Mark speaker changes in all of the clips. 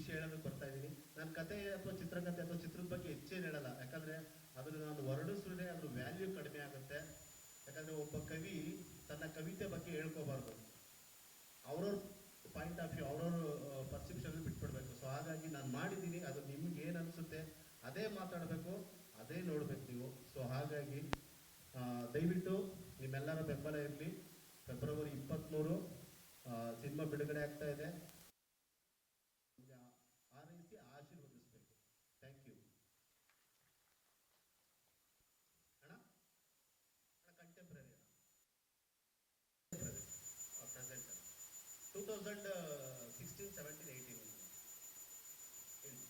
Speaker 1: ವಿಷಯ ಬರ್ತಾ ಇದ್ದೀನಿ ನಾನು ಕತೆ ಅಥವಾ ಚಿತ್ರಕಥೆ ಅಥವಾ ಚಿತ್ರದ ಬಗ್ಗೆ ಹೆಚ್ಚೇನು ಹೇಳಲ್ಲ. ಯಾಕಂದ್ರೆ ಅದನ್ನು ನಾನು ಹೊರಡಿಸಿದ್ರೆ ಅದ್ರ ವ್ಯಾಲ್ಯೂ ಕಡಿಮೆ ಆಗುತ್ತೆ. ಯಾಕಂದ್ರೆ ಒಬ್ಬ ಕವಿ ತನ್ನ ಕವಿತೆ ಬಗ್ಗೆ ಹೇಳ್ಕೋಬಾರ್ದು. ಅವ್ರವ್ರ ಪಾಯಿಂಟ್ ಆಫ್ ವ್ಯೂ ಅವ್ರವ್ರ ಪರ್ಸೆಪ್ಷನ್ ಬಿಟ್ಬಿಡ್ಬೇಕು. ಸೊ ಹಾಗಾಗಿ ನಾನು ಮಾಡಿದ್ದೀನಿ ಅದು ನಿಮ್ಗೆ ಏನ್ ಅನ್ಸುತ್ತೆ ಅದೇ ಮಾತಾಡಬೇಕು, ಅದೇ ನೋಡ್ಬೇಕು ನೀವು. ಸೊ ಹಾಗಾಗಿ ದಯವಿಟ್ಟು ನಿಮ್ಮೆಲ್ಲರ ಬೆಂಬಲ ಇರಲಿ. ಫೆಬ್ರವರಿ ಇಪ್ಪತ್ತ್ಮೂರು ಸಿನಿಮಾ ಬಿಡುಗಡೆ ಆಗ್ತಾ ಇದೆ ನಿಮ್ಗೆ ಆ- ಹಾರೈಸಿ ಆಶೀರ್ವದಿಸ್ಬೇಕು ಥ್ಯಾಂಕ್ ಯು ಅಣ್ಣ ಅಣ್ಣ contemporary present two thousand sixteen seventeen eighteen ಹೇಳಿ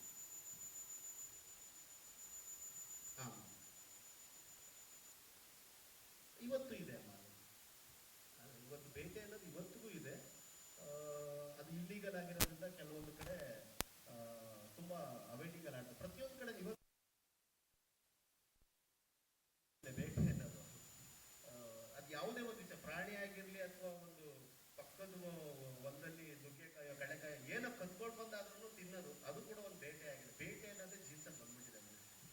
Speaker 1: ಹಾಂ ಇವತ್ತು ಇದೆ ಅಮ್ಮ ಅದು. ಆ, ಇವತ್ತು ಬೇಟೆ ಅನ್ನೋದು ಇವತ್ತಿಗೂ ಇದೆ ಆ, ಅದು ಇಲ್ಲಿಗಲ್ ಆಗಿರೋದ್ರಿಂದ ಕೆಲವೊಂದು ಕಡೆ ಆ, ತುಂಬಾ ಅವೈಟಿಂಗ್ ಅಲಾಟ್ ಪ್ರತಿಯೊಂದು ಕಡೆ ಇವತ್ತು ಇದೆ ಬೇಟೆ ಅನ್ನೋದು ಆ, ಅದು ಯಾವುದೇ ಒಂದು ವಿಷಯ ಪ್ರಾಣಿ ಆಗಿರ್ಲಿ ಅಥವಾ ಒಂದು ಪಕ್ಕದ ಹೊಲದಲ್ಲಿ ನುಗ್ಗೆಕಾಯಿ ಕಳೆಕಾಯಿ ಏನೋ ಕದ್ಕೊಂಡು ಬಂದಾದ್ರೂ ತಿನ್ನೋದು ಅದು ಕೂಡ ಒಂದು ಬೇಟೆ ಆಗಿದೆ ಬೇಟೆ ಅನ್ನೋದೇ ಜೀನ್ಸಲ್ಲಿ ಬಂದ್ಬಿಟ್ಟಿದೆ ಮನುಷ್ಯನಿಗೆ.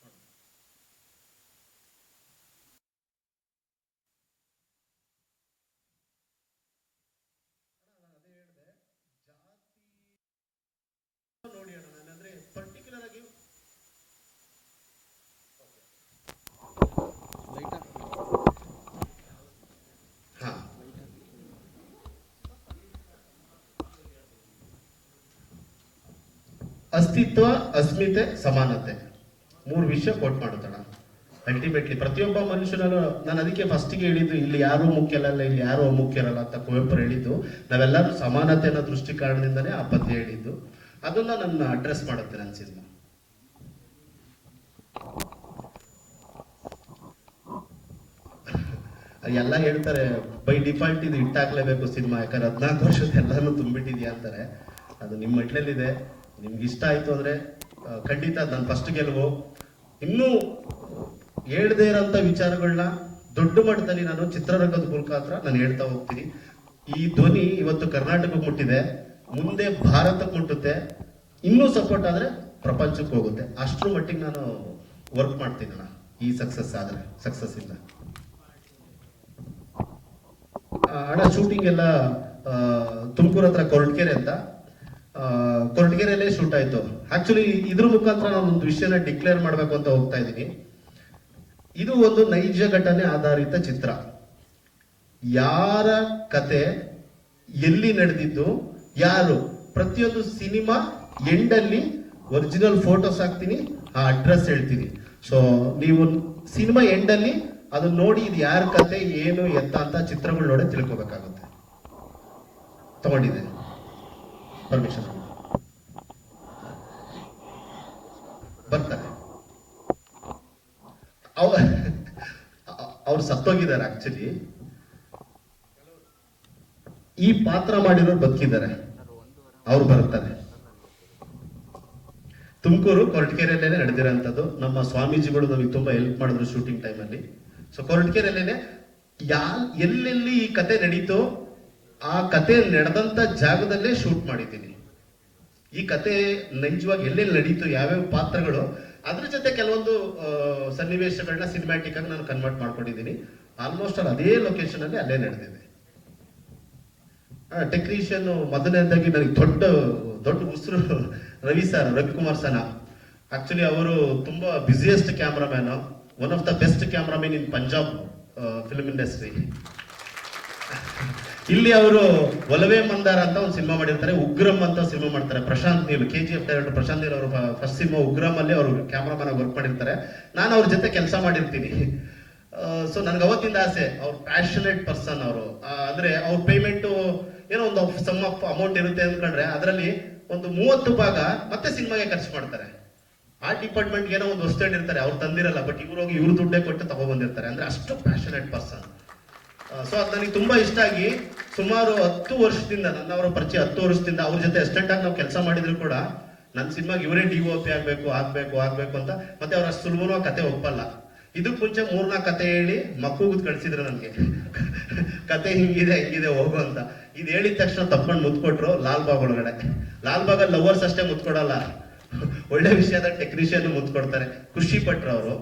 Speaker 1: ನೋಡಿ. ಅಣ್ಣ, ನಾನು ಅದೇ ಹೇಳ್ದೆ ಜಾತಿ ನೋಡಿ ಅಣ್ಣ ನಾನು ಅಂದ್ರೆ ಪರ್ಟಿಕ್ಯುಲರ್ ಆಗಿ ಹಾ ಅಸ್ತಿತ್ವ, ಅಸ್ಮಿತೆ, ಸಮಾನತೆ. ಮೂರು ವಿಷಯ ಕೋಟ್ ಮಾಡುತ್ತಣ ಅಲ್ಟಿಮೇಟ್ಲಿ ಪ್ರತಿಯೊಬ್ಬ ಮನುಷ್ಯನಲ್ಲೂ ನಾನು ಅದಕ್ಕೆ ಫಸ್ಟಿಗೆ ಹೇಳಿದ್ದು, ಇಲ್ಲಿ ಯಾರು ಮುಖ್ಯರಲ್ಲ, ಇಲ್ಲಿ ಯಾರು ಅಮುಖ್ಯರಲ್ಲ ಅಂತ ಕುವೆಂಪು ಹೇಳಿದ್ದು, ನಾವೆಲ್ಲರೂ ಸಮಾನತೆ ಅನ್ನೋ ದೃಷ್ಟಿ ಕಾರಣದಿಂದಲೇ ಆ ಪದ್ಯ ಹೇಳಿದ್ದು. ಅದನ್ನ ನನ್ನ ಅಡ್ರೆಸ್ ಮಾಡುತ್ತೆ ನನ್ನ ಸಿನಿಮಾ ಎಲ್ಲ ಹೇಳ್ತಾರೆ ಬೈ ಡಿಫಾಲ್ಟ್ ಇದು ಇಟ್ಟಾಗ್ಲೇಬೇಕು ಸಿನಿಮಾ, ಯಾಕಂದ್ರೆ ಹದಿನಾಲ್ಕು ವರ್ಷದ ಎಲ್ಲಾನು ತುಂಬಿಟ್ಟಿದ್ಯಾ? ಅಂತಾರೆ. ಅದು ನಿಮ್ಮ ಮಟ್ಲಲ್ಲಿದೆ ನಿಮ್ಗೆ ಇಷ್ಟ ಆಯ್ತು ಅಂದ್ರೆ ಖಂಡಿತ ನಾನು ಫಸ್ಟ್ ಗೆಲುವು ಇನ್ನೂ ಹೇಳದೇ ಇರೋಂಥ ವಿಚಾರಗಳನ್ನ ದೊಡ್ಡ ಮಟ್ಟದಲ್ಲಿ ನಾನು ಚಿತ್ರರಂಗದ ಮೂಲಕ ಹತ್ರ ನಾನು ಹೇಳ್ತಾ ಹೋಗ್ತೀನಿ. ಈ ಧ್ವನಿ ಇವತ್ತು ಕರ್ನಾಟಕಕ್ಕೆ ಮುಟ್ಟಿದೆ, ಮುಂದೆ ಭಾರತಕ್ಕೆ ಮುಟ್ಟುತ್ತೆ, ಇನ್ನೂ ಸಪೋರ್ಟ್ ಆದರೆ ಪ್ರಪಂಚಕ್ಕೆ ಹೋಗುತ್ತೆ. ಅಷ್ಟ್ರ ಮಟ್ಟಿಗೆ ನಾನು ವರ್ಕ್ ಮಾಡ್ತೀನಿ ಅಣ್ಣ ಈ ಸಕ್ಸಸ್ ಆದ್ರೆ ಸಕ್ಸಸ್ ಇಲ್ಲ. ಅಣ್ಣ ಶೂಟಿಂಗ್ ಎಲ್ಲ ತುಮಕೂರು ಹತ್ರ ಕೊರಟಕೆರೆ ಅಂತ. ಕೊರಟಗೆರೆಯಲ್ಲೇ ಶೂಟ್ ಆಯ್ತು. ಆಕ್ಚುಲಿ ಇದ್ರ ಮುಖಾಂತರ ನಾನು ಒಂದು ವಿಷಯನ ಡಿಕ್ಲೇರ್ ಮಾಡಬೇಕು ಅಂತ ಹೋಗ್ತಾ ಇದ್ದೀನಿ. ಇದು ಒಂದು ನೈಜ ಘಟನೆ ಆಧಾರಿತ ಚಿತ್ರ. ಯಾರ ಕತೆ ಎಲ್ಲಿ ನಡೆದಿದ್ದು, ಯಾರು? ಪ್ರತಿಯೊಂದು ಸಿನಿಮಾ ಎಂಡಲ್ಲಿ ಒರಿಜಿನಲ್ ಫೋಟೋಸ್ ಹಾಕ್ತೀನಿ, ಆ ಅಡ್ರೆಸ್ ಹೇಳ್ತೀನಿ. ಸೊ ನೀವು ಸಿನಿಮಾ ಎಂಡಲ್ಲಿ ಅದನ್ನ ನೋಡಿ ಇದು ಯಾರ ಕತೆ, ಏನು, ಎತ್ತ ಅಂತ ಚಿತ್ರಗಳು ನೋಡಿ ತಿಳ್ಕೊಬೇಕಾಗುತ್ತೆ. ತಗೊಂಡಿದೆ ಪರ್ಮಿಷನ್ ಬರ್ತಾರೆ ಅವ ಅವ್ರು ಸತ್ತೋಗಿದ್ದಾರೆ ಆಕ್ಚುಲಿ ಈ ಪಾತ್ರ ಮಾಡಿರೋರು ಬದುಕಿದ್ದಾರೆ. ಅವ್ರು ಬರ್ತಾರೆ ತುಮಕೂರು ಕೊರಟಗೆರೆಯಲ್ಲೇ ನಡೆದಿರೋಂಥದ್ದು. ನಮ್ಮ ಸ್ವಾಮೀಜಿಗಳು ನಮಗೆ ತುಂಬಾ ಹೆಲ್ಪ್ ಮಾಡಿದ್ರು ಶೂಟಿಂಗ್ ಟೈಮಲ್ಲಿ ಸೊ ಕೊರಟಗೆರೆಯಲ್ಲೇನೆ ಯಾ ಎಲ್ಲೆಲ್ಲಿ ಈ ಕತೆ ನಡೀತೋ ಆ ಕತೆ ನಡೆದಂತ ಜಾಗದಲ್ಲೇ ಶೂಟ್ ಮಾಡಿದ್ದೀನಿ. ಈ ಕತೆ ನೈಜವಾಗಿ ಎಲ್ಲೆಲ್ಲಿ ನಡೀತು, ಯಾವ್ಯಾವ ಪಾತ್ರಗಳು, ಅದ್ರ ಜೊತೆ ಕೆಲವೊಂದು ಸನ್ನಿವೇಶಗಳನ್ನ ಸಿನಿಮ್ಯಾಟಿಕ್ ಆಗಿ ನಾನು ಕನ್ವರ್ಟ್ ಮಾಡ್ಕೊಂಡಿದ್ದೀನಿ. ಆಲ್ಮೋಸ್ಟ್ ಅಲ್ಲಿ ಅದೇ ಲೊಕೇಶನ್ ಅಲ್ಲಿ ಅಲ್ಲೇ ನಡೆದಿದೆ. ಟೆಕ್ನಿಷಿಯನ್ ಮೊದಲನೇದಾಗಿ ನನಗೆ ದೊಡ್ಡ ದೊಡ್ಡ ಉಸಿರು ರವಿ ಸರ್ ರವಿಕುಮಾರ್ ಸನ. ಆಕ್ಚುಲಿ ಅವರು ತುಂಬಾ busiest cameraman one of the best cameraman in Punjab film industry ಇಲ್ಲಿ ಅವರು ಒಲವೇ ಮಂದಾರ ಅಂತ ಒಂದು ಸಿನಿಮಾ ಮಾಡಿರ್ತಾರೆ, ಉಗ್ರಂ ಅಂತ ಸಿನಿಮಾ ಮಾಡ್ತಾರೆ. Prashanth Neel K G F director Prashanth Neel ಅವರು ಫಸ್ಟ್ ಸಿನಿಮಾ ಉಗ್ರಂ ಅಲ್ಲಿ ಅವರು ಕ್ಯಾಮ್ರಾಮನ್ ವರ್ಕ್ ಮಾಡಿರ್ತಾರೆ. ನಾನು ಅವ್ರ ಜೊತೆ ಕೆಲಸ ಮಾಡಿರ್ತೀನಿ. ಸೊ ನನ್ಗೆ ಅವತ್ತಿಂದ ಆಸೆ, ಅವ್ರು ಪ್ಯಾಷನೇಟ್ ಪರ್ಸನ್ ಅವರು. ಅಂದ್ರೆ ಅವ್ರ ಪೇಮೆಂಟ್ ಏನೋ ಒಂದು ಸಮ್ ಆಫ್ ಅಮೌಂಟ್ ಇರುತ್ತೆ ಅಂದ್ಕೊಂಡ್ರೆ ಅದರಲ್ಲಿ ಒಂದು ಮೂವತ್ತು ಭಾಗ ಮತ್ತೆ ಸಿನಿಮಾಗೆ ಖರ್ಚು ಮಾಡ್ತಾರೆ. ಆ ಡಿಪಾರ್ಟ್ಮೆಂಟ್ ಏನೋ ಒಂದು ವಸ್ತು ಇರ್ತಾರೆ ಅವ್ರು ತಂದಿರಲ್ಲ ಬಟ್ ಇವ್ರು ಹೋಗಿ ಇವ್ರ ದುಡ್ಡೇ ಕೊಟ್ಟು ತಗೊಬಂದಿರ್ತಾರೆ. ಅಂದ್ರೆ ಅಷ್ಟು ಪ್ಯಾಷನೇಟ್ ಪರ್ಸನ್ ಸೊ ಅದು ನನಗೆ ತುಂಬಾ ಇಷ್ಟ ಆಗಿ ಸುಮಾರು ಹತ್ತು ವರ್ಷದಿಂದ ನನ್ನ ಅವರ ಪರಿಚಯ ಹತ್ತು ವರ್ಷದಿಂದ ಅವ್ರ ಜೊತೆ ಅಸ್ಟೆಂಟ್ ಆಗಿ ನಾವು ಕೆಲಸ ಮಾಡಿದ್ರು ಕೂಡ ನನ್ನ ಸಿನಿಮಾಗೆ ಇವರೇ ಡಿ ಒ ಪಿ ಆಗ್ಬೇಕು ಆಗ್ಬೇಕು ಆಗ್ಬೇಕು ಅಂತ ಮತ್ತೆ ಅವ್ರ ಸುಲಭವಾಗಿ ಕತೆ ಒಪ್ಪಲ್ಲ. ಇದಕ್ ಮುಂಚೆ ಮೂರ್ನಾಲ್ಕು ಕತೆ ಹೇಳಿ ಮಕ್ಕಳು ಕಳ್ಸಿದ್ರು ನನಗೆ. ಕತೆ ಹಿಂಗಿದೆ ಹಿಂಗಿದೆ, ಹೋಗು ಅಂತ. ಇದು ಹೇಳಿದ ತಕ್ಷಣ ತಪ್ಕೊಂಡು ಮುತ್ಕೊಟ್ರು ಲಾಲ್ ಬಾಗ್ ಒಳಗಡೆ. ಲಾಲ್ ಬಾಗಲ್ಲಿ ಲವರ್ಸ್ ಅಷ್ಟೇ ಮುತ್ಕೊಡಲ್ಲ. ಒಳ್ಳೆ ವಿಷಯದ ಟೆಕ್ನಿಷಿಯನ್ ಮುತ್ಕೊಡ್ತಾರೆ. ಖುಷಿ ಪಟ್ರು ಅವರು.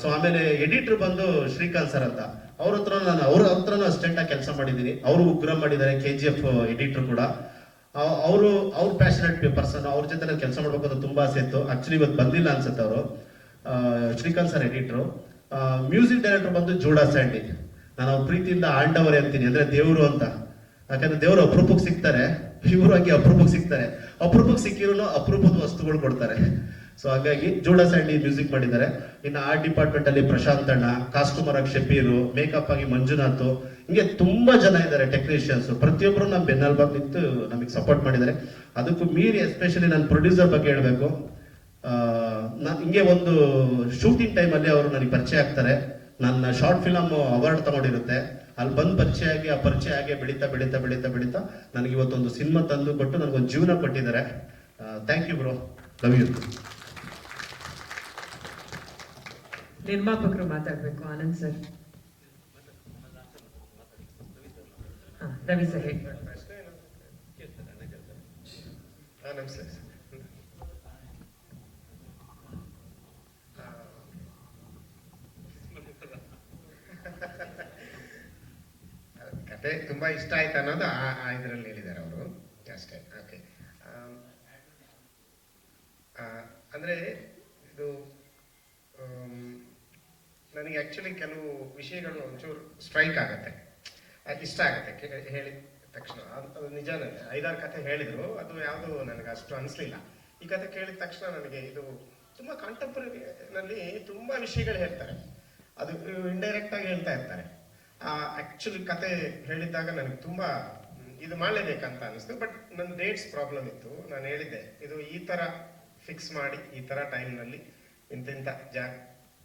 Speaker 1: ಸೊ ಆಮೇಲೆ ಎಡಿಟರ್ ಬಂದು ಶ್ರೀಕಾಂತ್ ಸರ್ ಅಂತ. ಅವ್ರ ಹತ್ರ ನಾನು, ಅವ್ರ ಹತ್ರನೂ ಅಸಿಸ್ಟೆಂಟ್ ಆಗಿ ಕೆಲಸ ಮಾಡಿದ್ದೀನಿ. ಅವರು ಉಗ್ರ ಮಾಡಿದ್ದಾರೆ ಕೆ ಜಿ ಎಫ್ ಎಡಿಟರ್ ಕೂಡ. ಅವರು, ಅವ್ರ ಪ್ಯಾಷನೇಟ್ ಪರ್ಸನ್ ಅವ್ರ ಜೊತೆ ನಾನು ಕೆಲಸ ಮಾಡ್ಬೇಕಂತ ತುಂಬಾ ಆಸೆ ಇತ್ತು. ಆಕ್ಚುಲಿ ಇವತ್ತು ಬಂದಿಲ್ಲ ಅನ್ಸುತ್ತೆ ಅವರು. Srikanth sir editor music director ಬಂದು ಜೋಡಾ ಸ್ಯಾಂಡಿ. ನಾನು ಅವ್ರ ಪ್ರೀತಿಯಿಂದ ಆಂಡವರೇ ಅಂತೀನಿ. ಅಂದ್ರೆ ದೇವರು ಅಂತ. ಯಾಕಂದ್ರೆ ದೇವರು ಅಪರೂಪಕ್ಕೆ ಸಿಗ್ತಾರೆ. ಇವರು ಆಗಿ ಅಪರೂಪಕ್ಕೆ ಸಿಗ್ತಾರೆ. ಅಪರೂಪಕ್ಕೆ ಸಿಕ್ಕಿರೋ ಅಪರೂಪದ ವಸ್ತುಗಳು ಕೊಡ್ತಾರೆ. ಸೊ ಹಾಗಾಗಿ ಜೋಳ ಸ್ಯಾಂಡಿ ಮ್ಯೂಸಿಕ್ ಮಾಡಿದ್ದಾರೆ. ಇನ್ನು ಆರ್ಟ್ ಡಿಪಾರ್ಟ್ಮೆಂಟ್ ಅಲ್ಲಿ ಪ್ರಶಾಂತ್ ಅಣ್ಣ ಕಾಸ್ಟ್ಯೂಮರ್ ಆಗಿ ಮೇಕಪ್ ಆಗಿ ಮಂಜುನಾಥ್, ಹಿಂಗೆ ತುಂಬಾ ಜನ ಇದ್ದಾರೆ ಟೆಕ್ನಿಷಿಯನ್ಸ್ ಪ್ರತಿಯೊಬ್ಬರು ನಮ್ಮ ಬೆನ್ನಲ್ಲಿ ನಿಂತು ನಮಗೆ ಸಪೋರ್ಟ್ ಮಾಡಿದ್ದಾರೆ. ಅದಕ್ಕೂ ಮೀರಿ ಎಸ್ಪೆಷಲಿ ನನ್ನ ಪ್ರೊಡ್ಯೂಸರ್ ಬಗ್ಗೆ ಹೇಳಬೇಕು. ನಾನು ಹಿಂಗೆ ಒಂದು ಶೂಟಿಂಗ್ ಟೈಮಲ್ಲಿ ಅವರು ನನಗೆ ಪರಿಚಯ ಆಗ್ತಾರೆ. ನನ್ನ ಶಾರ್ಟ್ ಫಿಲಮ್ ಅವಾರ್ಡ್ ತಗೊಂಡಿರುತ್ತೆ. ಅಲ್ಲಿ ಬಂದು ಪರಿಚಯ ಆಗಿ, ಆ ಪರಿಚಯ ಆಗಿ ಬೆಳೀತಾ ಬೆಳೀತಾ ಬೆಳೀತಾ ಬೆಳೀತಾ ನನಗೆ ಇವತ್ತೊಂದು ಸಿನಿಮಾ ತಂದು ಕೊಟ್ಟು ನನಗೊಂದು ಜೀವನ ಕೊಟ್ಟಿದ್ದಾರೆ. Thank you bro love you
Speaker 2: ನಿರ್ಮಾಪಕರು ಮಾತಾಡ್ಬೇಕು ಆನಂದ್ ಸರ್ ಹಾ, ರವಿ ಸರ್ ಹೇಳಿ
Speaker 3: ಕತೆ ತುಂಬ ಇಷ್ಟ ಆಯ್ತು ಅನ್ನೋದು ಆ ಇದರಲ್ಲಿ ಹೇಳಿದ್ದಾರೆ ಅವರು. ಅಷ್ಟೇ ಓಕೆ ಅಂದರೆ ಇದು ಆಮ್, ನನಗೆ ಆ್ಯಕ್ಚುಲಿ ಕೆಲವು ವಿಷಯಗಳು ಒಂಚೂರು ಸ್ಟ್ರೈಕ್ ಆಗುತ್ತೆ. ಇಷ್ಟ ಆಗುತ್ತೆ. ಹೇಳಿದ ತಕ್ಷಣ. ಅದು ನಿಜಾನೇ ಐದಾರು ಕತೆ ಹೇಳಿದರು. ಅದು ಯಾವುದು ನನಗೆ ಅಷ್ಟು ಅನಿಸ್ಲಿಲ್ಲ. ಈ ಕತೆ ಕೇಳಿದ ತಕ್ಷಣ ನನಗೆ ಇದು ತುಂಬ ಕಾಂಟೆಂಪ್ರರಿನಲ್ಲಿ ತುಂಬ ವಿಷಯಗಳು ಹೇಳ್ತಾರೆ. ಅದು ಇಂಡೈರೆಕ್ಟ್ ಆಗಿ ಹೇಳ್ತಾ ಇರ್ತಾರೆ. ಆ್ಯಕ್ಚುಲಿ ಕತೆ ಹೇಳಿದ್ದಾಗ ನನಗೆ ತುಂಬ ಇದು ಮಾಡಲೇಬೇಕಂತ ಅನಿಸ್ತು. ಬಟ್ ನನ್ನ ಡೇಟ್ಸ್ ಪ್ರಾಬ್ಲಮ್ ಇತ್ತು. ನಾನು ಹೇಳಿದ್ದೆ. ಇದು ಈ ಥರ ಫಿಕ್ಸ್ ಮಾಡಿ, ಈ ಥರ ಟೈಮ್ನಲ್ಲಿ ಇಂತಿಂಥ ಜಾಗ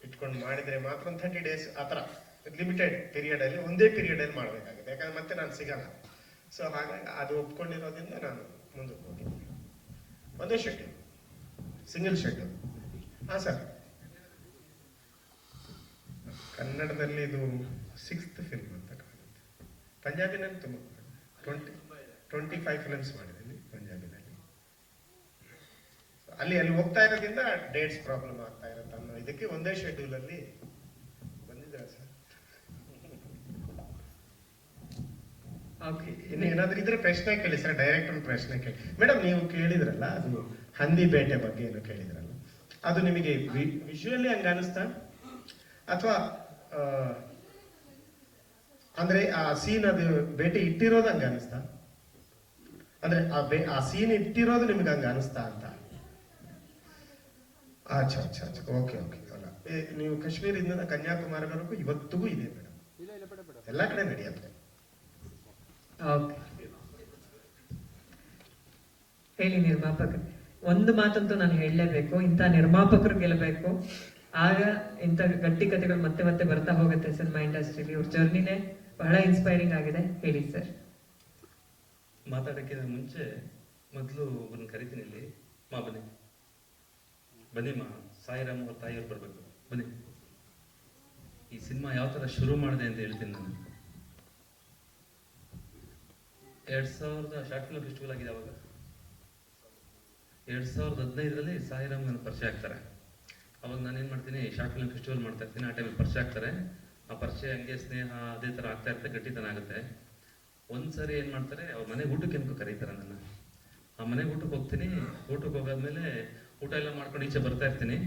Speaker 3: ಇಟ್ಕೊಂಡು ಮಾಡಿದ್ರೆ ಮಾತ್ರ ಒಂದು ಥರ್ಟಿ ಡೇಸ್ ಆ ಥರ. ಲಿಮಿಟೆಡ್ ಪೀರಿಯಡ್ ಅಲ್ಲಿ ಒಂದೇ ಪೀರಿಯಡ್ ಅಲ್ಲಿ ಮಾಡಬೇಕಾಗುತ್ತೆ. ಯಾಕಂದ್ರೆ ಮತ್ತೆ ನಾನು ಸಿಗಲ್ಲ. ಸೊ ಹಾಗಾಗಿ ಅದು ಒಪ್ಕೊಂಡಿರೋದ್ರಿಂದ ನಾನು ಮುಂದಕ್ಕೆ ಹೋಗಿ. ಒಂದೇ ಶೆಡ್ಯೂಲ್ ಸಿಂಗಲ್ ಶೆಡ್ಯೂಲ್ ಹಾಂ ಸರ್ ಕನ್ನಡದಲ್ಲಿ ಇದು ಸಿಕ್ಸ್ತ್ ಫಿಲ್ಮ್ ಅಂತ ಕಾಣುತ್ತೆ. ಪಂಜಾಬಿನಲ್ಲಿ ತುಂಬ ಟ್ವೆಂಟಿ ಟ್ವೆಂಟಿ ಫೈವ್ ಫಿಲ್ಮ್ಸ್ ಮಾಡಿದ್ದೀನಿ ಪಂಜಾಬಿನಲ್ಲಿ. ಅಲ್ಲಿ ಅಲ್ಲಿ ಹೋಗ್ತಾ ಇರೋದ್ರಿಂದ ಡೇಟ್ಸ್ ಪ್ರಾಬ್ಲಮ್ ಆಗ್ತಾ ಇದಕ್ಕೆ ಒಂದೇ ಶೆಡ್ಯೂಲ್ ಅಲ್ಲಿ ಬಂದಿದ್ದೀರಾ ಸರ್? ಇನ್ನು ಏನಾದ್ರೂ ಇದ್ರೆ ಪ್ರಶ್ನೆ ಕೇಳಿ ಸರ್ ಡೈರೆಕ್ಟ್ ಒಂದು ಪ್ರಶ್ನೆ ಕೇಳಿ. ಮೇಡಮ್, ನೀವು ಕೇಳಿದ್ರಲ್ಲ, ಅದು ಹಂದಿ ಬೇಟೆ ಬಗ್ಗೆ ಏನು ಕೇಳಿದ್ರಲ್ಲ, ಅದು ನಿಮಗೆ ವಿಜುವಲಿ ಹಂಗ ಅನಿಸ್ತಾ? ಅಥವಾ ಅಂದ್ರೆ ಆ ಸೀನ್ ಅದು ಬೇಟೆ ಇಟ್ಟಿರೋದು ಹಂಗ ಅನಿಸ್ತಾ? ಅಂದ್ರೆ ಆ ಸೀನ್ ಇಟ್ಟಿರೋದು ನಿಮ್ಗೆ ಹಂಗ ಅನಿಸ್ತಾ ಅಂತ. ಆಚೆ ಅಚ್ಚಾ ಓಕೆ ಓಕೆ ಅಲ್ಲ ಏ, ನೀವು ಕಾಶ್ಮೀರದಿಂದ ಕನ್ಯಾಕುಮಾರಿವರೆಗೂ ಇವತ್ತಿಗೂ ಇದೆ ಮೇಡಮ್ ಎಲ್ಲ ಕಡೆ ನಡೆಯುತ್ತೆ.
Speaker 2: ಓಕೆ ಹೇಳಿ ನಿರ್ಮಾಪಕ ಒಂದು ಮಾತಂತೂ ನಾನು ಹೇಳಲೇಬೇಕು ಇಂಥ ನಿರ್ಮಾಪಕರು ಗೆಲ್ಲಬೇಕು. ಆಗ ಇಂಥ ಗಟ್ಟಿ ಕಥೆಗಳು ಮತ್ತೆ ಮತ್ತೆ ಬರ್ತಾ ಹೋಗುತ್ತೆ ಸಿನಿಮಾ ಇಂಡಸ್ಟ್ರಿಲಿ. ಇವ್ರ ಜರ್ನಿನೇ ಬಹಳ ಇನ್ಸ್ಪೈರಿಂಗ್ ಆಗಿದೆ. ಹೇಳಿ ಸರ್
Speaker 4: ಮಾತಾಡೋಕ್ಕಿಂತ ಮುಂಚೆ ಮೊದಲು ಒಬ್ಬರನ್ನ ಕರಿತೀನಿ ಇಲ್ಲಿ. ಮಾ ಬನ್ನಿ. ಬನ್ನಿ ಮಾ, ಸಾಯಿರಾಮ್ ಅವ್ರ ತಾಯಿಯವ್ರು ಬರಬೇಕು. ಬನ್ನಿ. ಈ ಸಿನಿಮಾ ಯಾವ ಥರ ಶುರು ಮಾಡಿದೆ ಅಂತ ಹೇಳ್ತೀನಿ ನಾನು. ಎರಡು ಸಾವಿರದ ಶಾರ್ಟ್ ಫಿಲ್ಮ್ ಫೆಸ್ಟಿವಲ್ ಆಗಿದೆ ಅವಾಗ. ಎರಡು ಸಾವಿರದ ಹದಿನೈದರಲ್ಲಿ ಸಾಯಿರಾಮ್ ನನ್ನ ಪರಿಚಯ ಆಗ್ತಾರೆ. ಅವಾಗ ನಾನೇನು ಮಾಡ್ತೀನಿ, ಶಾರ್ಟ್ ಫಿಲ್ಮ್ ಫೆಸ್ಟಿವಲ್ ಮಾಡ್ತಾ ಇರ್ತೀನಿ, ಆ ಟೈಮಲ್ಲಿ ಪರಿಚಯ ಆಗ್ತಾರೆ. ಆ ಪರಿಚಯ ಹಂಗೆ ಸ್ನೇಹ ಅದೇ ಥರ ಆಗ್ತಾ ಇರುತ್ತೆ, ಗಟ್ಟಿತನ ಆಗುತ್ತೆ. ಒಂದ್ಸರಿ ಏನು ಮಾಡ್ತಾರೆ, ಅವ್ರ ಮನೆ ಊಟಕ್ಕೆ ಏನಕ್ಕೂ ಕರೀತಾರೆ ನನ್ನ ಆ ಮನೆಗೆ ಊಟಕ್ಕೆ ಹೋಗ್ತೀನಿ. ಊಟಕ್ಕೆ ಹೋಗಾದ್ಮೇಲೆ ಊಟ ಎಲ್ಲ ಮಾಡ್ಕೊಂಡು ಈಚೆ ಬರ್ತಾ ಇರ್ತೀನಿ.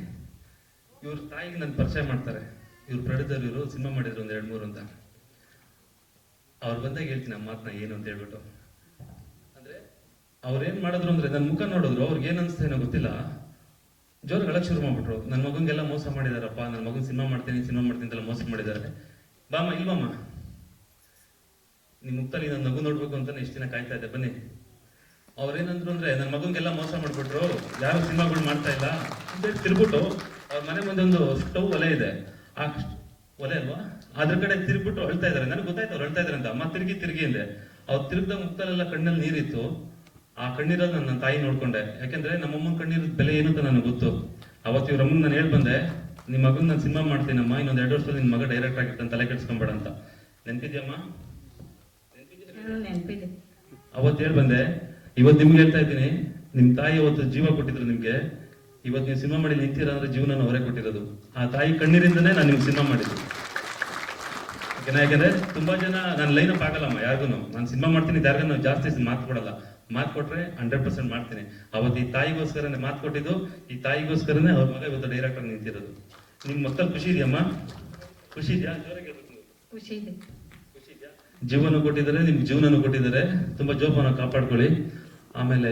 Speaker 4: ಇವ್ರ ತಾಯಿಗೆ ನನ್ನ ಪರಿಚಯ ಮಾಡ್ತಾರೆ. ಇವ್ರು ಪ್ರೊಡ್ಯೂಸರ್ ಇವರು ಸಿನಿಮಾ ಮಾಡಿದ್ರು ಒಂದು ಎರಡು ಮೂರು ಅಂತ. ಅವ್ರು ಬಂದಾಗ ಹೇಳ್ತೀನಿ ಆ ಮಾತನ್ನ ಏನು ಅಂತ ಹೇಳ್ಬಿಟ್ಟು. ಅಂದ್ರೆ ಅವ್ರೇನ್ ಮಾಡಿದ್ರು ಅಂದ್ರೆ ನನ್ನ ಮುಖ ನೋಡಿದ್ರು, ಅವ್ರಿಗೆ ಏನ್ ಅನಿಸ್ತೇನೋ ಗೊತ್ತಿಲ್ಲ. ಜೋರು ಗಳಕ್ ಶುರು ಮಾಡ್ಬಿಟ್ರು. ನನ್ನ ಮಗಂಗೆಲ್ಲ ಮೋಸ ಮಾಡಿದಾರಪ್ಪ ನನ್ನ ಮಗನ್ ಸಿನಿಮಾ ಮಾಡ್ತೀನಿ ಸಿನಿಮಾ ಮಾಡ್ತೀನಿ ಅಂತೆಲ್ಲ ಮೋಸ ಮಾಡಿದ್ದಾರೆ ಬಾಮ ಇಲ್ವಮ್ಮ? ನಿಮ್ಮ ಮುಕ್ತಲ್ಲಿ ನನ್ನ ನಗು ನೋಡ್ಬೇಕು ಅಂತ ಇಷ್ಟು ದಿನ ಕಾಯ್ತಾ ಇದ್ದೆ. ಬನ್ನಿ. ಅವ್ರೇನಂದ್ರು ಅಂದ್ರೆ ನನ್ನ ಮಗನ್ಗೆಲ್ಲ ಮೋಸ ಮಾಡ್ಬಿಟ್ರು ಯಾರು ಸಿನಿಮಾಗಳು ಮಾಡ್ತಾ ಇಲ್ಲ ಅಂತೇಳಿ ತಿರ್ಬಿಟ್ಟು ಅವ್ರ ಮನೆ ಮುಂದೆ ಒಂದು ಸ್ಟವ್ ಒಲೆ ಇದೆ. ಆ ಒಲೆ ಅಲ್ವಾ? ಅದ್ರ ಕಡೆ ತಿರ್ಬಿಟ್ಟು ಅಳ್ತಾ ಇದಾರೆ. ನನಗೆ ಗೊತ್ತಾಯ್ತು ಅವ್ರು ಅಳ್ತಾ ಇದಾರೆ ಅಂತ. ಅಮ್ಮ ತಿರುಗಿ ತಿರುಗಿ ಅಂದೆ. ಅವ್ರು ತಿರುಗ್ದ ಮುಕ್ತಲೆಲ್ಲ ಕಣ್ಣಲ್ಲಿ ನೀರಿತ್ತು. ಆ ಕಣ್ಣೀರಲ್ಲಿ ನಾನು ನನ್ನ ತಾಯಿ ನೋಡ್ಕೊಂಡೆ. ಯಾಕೆಂದ್ರೆ ನಮ್ಮಮ್ಮನ ಕಣ್ಣೀರದ ಬೆಲೆ ಏನು ಅಂತ ನನಗೆ ಗೊತ್ತು. ಅವತ್ತು ಇವ್ರ ಅಮ್ಮನ ನಾನು ಹೇಳ್ ಬಂದೆ ನಿಮ್ಮ ಮಗನ್ ನಾನು ಸಿನಿಮಾ ಮಾಡ್ತೀನಮ್ಮ ಇನ್ನೊಂದು ಎರಡು ವರ್ಷದಲ್ಲಿ ನಿಮ್ಮ ಮಗ ಡೈರೆಕ್ಟ್ ಆಗಿರ್ತಾನೆ ತಲೆ ಕೆಡ್ಸ್ಕೊಂಬೇಡ ಅಂತ. ನೆನ್ಪಿದ್ಯಮ್ಮ
Speaker 2: ನೆನಪಿದೆ.
Speaker 4: ಅವತ್ತು ಹೇಳ್ ಬಂದೆ ಇವತ್ತು ನಿಮ್ಗೆ ಹೇಳ್ತಾ ಇದ್ದೀನಿ ನಿಮ್ ತಾಯಿ ಅವತ್ತು ಜೀವ ಕೊಟ್ಟಿದ್ರು ನಿಮ್ಗೆ. ಇವತ್ತು ನೀವು ಸಿನಿಮಾ ಮಾಡಿ ನಿಂತೀರ ಅಂದ್ರೆ ಜೀವನ ಹೊರೆ ಕೊಟ್ಟಿರೋದು. ಆ ತಾಯಿ ಕಣ್ಣೀರಿಂದನೇ ನಾನು ನಿಮ್ಗೆ ಸಿನಿಮಾ ಮಾಡಿದ್ದು. ಯಾಕಂದ್ರೆ ತುಂಬಾ ಜನ ನಾನು ಲೈನ್ ಅಪ್ ಆಗಲ್ಲಮ್ಮ ಯಾರಿಗೂ ನಾನು ಸಿನಿಮಾ ಮಾಡ್ತೀನಿ ಯಾರಿಗೂ ನಾವು ಜಾಸ್ತಿ ಮಾತು ಕೊಡಲ್ಲ. ಮಾತು ಕೊಟ್ರೆ ಹಂಡ್ರೆಡ್ ಪರ್ಸೆಂಟ್ ಮಾಡ್ತೀನಿ. ಅವತ್ತು ಈ ತಾಯಿಗೋಸ್ಕರನೇ ಮಾತು ಕೊಟ್ಟಿದ್ದು ಈ ತಾಯಿಗೋಸ್ಕರನೇ ಅವ್ರ ಮಗ ಇವತ್ತು ಡೈರೆಕ್ಟರ್ ನಿಂತಿರೋದು. ನಿಮ್ ಮಕ್ಕಳು ಖುಷಿ ಇದೆಯಮ್ಮ ಖುಷಿ ಇದೆಯಾ? ಜೋರಾಗಿ.
Speaker 2: ಖುಷಿ ಇದೆ.
Speaker 4: ಜೀವನ ಕೊಟ್ಟಿದ್ದಾರೆ ನಿಮ್ಗೆ ಜೀವನನು ಕೊಟ್ಟಿದ್ದಾರೆ. ತುಂಬಾ ಜೋಪಾನ ಕಾಪಾಡ್ಕೊಳ್ಳಿ. ಆಮೇಲೆ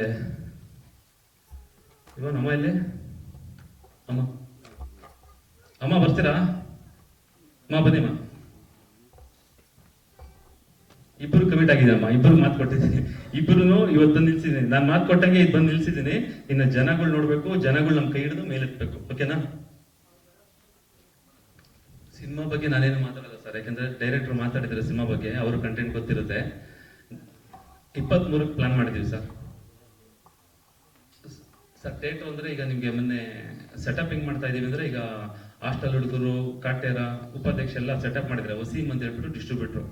Speaker 4: ಇವನ್ ಅಮ್ಮ ಇಲ್ಲಿ ಅಮ್ಮ. ಅಮ್ಮ ಬರ್ತೀರಾ? ಅಮ್ಮ ಬನ್ನಿ ಅಮ್ಮ. ಇಬ್ರು ಕಮಿಟ್ ಆಗಿದೆ ಅಮ್ಮ. ಇಬ್ರು ಮಾತು ಕೊಟ್ಟಿದ್ದೀನಿ. ಇಬ್ರು ಇವತ್ತು ಬಂದು ನಿಲ್ಸಿದ್ದೀನಿ. ನಾನು ಮಾತು ಕೊಟ್ಟಂಗೆ ಇದು ಬಂದು ನಿಲ್ಸಿದ್ದೀನಿ. ಇನ್ನು ಜನಗಳು ನೋಡ್ಬೇಕು. ಜನಗಳು ನಮ್ಮ ಕೈ ಹಿಡಿದು ಮೇಲೆತ್ಬೇಕು. ಓಕೆನಾ ಸಿನಿಮಾ ಬಗ್ಗೆ ನಾನೇನು ಮಾತಾಡಲ್ಲ ಸರ್ ಯಾಕಂದ್ರೆ ಡೈರೆಕ್ಟರ್ ಮಾತಾಡಿದ್ರೆ ಸಿನಿಮಾ ಬಗ್ಗೆ. ಅವರು ಕಂಟೆಂಟ್ ಗೊತ್ತಿರುತ್ತೆ. ಇಪ್ಪತ್ತ್ ಮೂರಕ್ಕೆ ಪ್ಲಾನ್ ಮಾಡಿದ್ದೀವಿ ಸರ್ ಸರ್ ಥಿಯೇಟರ್ ಅಂದ್ರೆ ಈಗ ನಿಮಗೆ ಮೊನ್ನೆ ಸೆಟಪ್ ಹೆಂಗ್ ಮಾಡ್ತಾ ಇದೀವಿ ಅಂದ್ರೆ ಈಗ ಹಾಸ್ಟೆಲ್ ಹುಡುಗರು, ಕಾಟೇರ, ಉಪಾಧ್ಯಕ್ಷ ಎಲ್ಲ ಸೆಟಪ್ ಮಾಡಿದ್ರೆ ವಸೀಮ್ ಅಂತ ಹೇಳ್ಬಿಟ್ಟು ಡಿಸ್ಟ್ರಿಬ್ಯೂಟರ್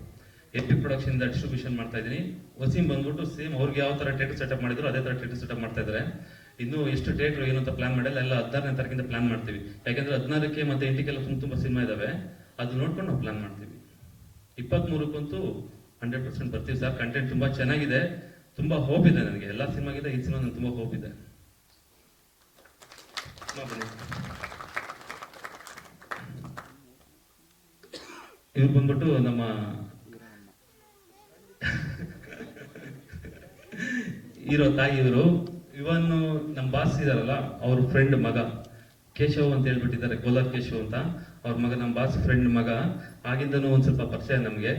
Speaker 4: ಎಪಿ ಪ್ರೊಡಕ್ಷನ್ ಇಂದ ಡಿಸ್ಟ್ರಿಬ್ಯೂಷನ್ ಮಾಡ್ತಾ ಇದ್ದೀನಿ. ವಸೀಮ್ ಬಂದ್ಬಿಟ್ಟು ಸೇಮ್ ಅವ್ರಿಗೆ ಯಾವ ತರ ಥಿಯೇಟರ್ ಸೆಟಪ್ ಮಾಡಿದ್ರು ಅದೇ ತರ ಥಿಯೇಟರ್ ಸೆಟಪ್ ಮಾಡ್ತಾ ಇದ್ದಾರೆ. ಇನ್ನು ಎಷ್ಟು ಥಿಯೇಟರ್ ಏನು ಅಂತ ಪ್ಲಾನ್ ಮಾಡಲ್ಲ. ಎಲ್ಲ ಹದಿನಾರನೇ ತಾರೀಕಿಂದ ಪ್ಲಾನ್ ಮಾಡ್ತೀವಿ. ಯಾಕಂದ್ರೆ ಹದಿನಾರಕ್ಕೆ ಮತ್ತೆ ಎಂಟಕ್ಕೆಲ್ಲ ತುಂಬ ತುಂಬಾ ಸಿನಿಮಾ ಇದಾವೆ. ಅದು ನೋಡ್ಕೊಂಡು ನಾವು ಪ್ಲಾನ್ ಮಾಡ್ತೀವಿ. ಇಪ್ಪತ್ತ್ ಮೂರಕ್ಕಂತೂ ಹಂಡ್ರೆಡ್ ಪರ್ಸೆಂಟ್ ಬರ್ತೀವಿ ಸರ್. ಕಂಟೆಂಟ್ ತುಂಬಾ ಚೆನ್ನಾಗಿದೆ. ತುಂಬಾ ಹೋಪ್ ಇದೆ ನನಗೆ. ಎಲ್ಲಾ ಸಿನಿಮಾಗಿದೆ ಈ ಸಿನಿಮಾ ನನಗೆ ತುಂಬಾ ಹೋಪ್ ಇದೆ. ಇವ್ರು ಬಂದ್ಬಿಟ್ಟು ನಮ್ಮ ಇರೋ ತಾಯಿ ಇವರು ಇವನ್ ನಮ್ಮ ಬಾಸ್ ಇದಾರಲ್ಲ, ಅವ್ರ ಫ್ರೆಂಡ್ ಮಗ. ಕೇಶವ್ ಅಂತ ಹೇಳ್ಬಿಟ್ಟಿದ್ದಾರೆ ಕೋಲಾರ್ ಕೇಶವ್ ಅಂತ. ಅವ್ರ ಮಗ ನಮ್ಮ ಬಾಸ್ ಫ್ರೆಂಡ್ ಮಗ. ಆಗಿಂದನೂ ಒಂದ್ ಸ್ವಲ್ಪ ಪರಿಚಯ ನಮ್ಗೆ.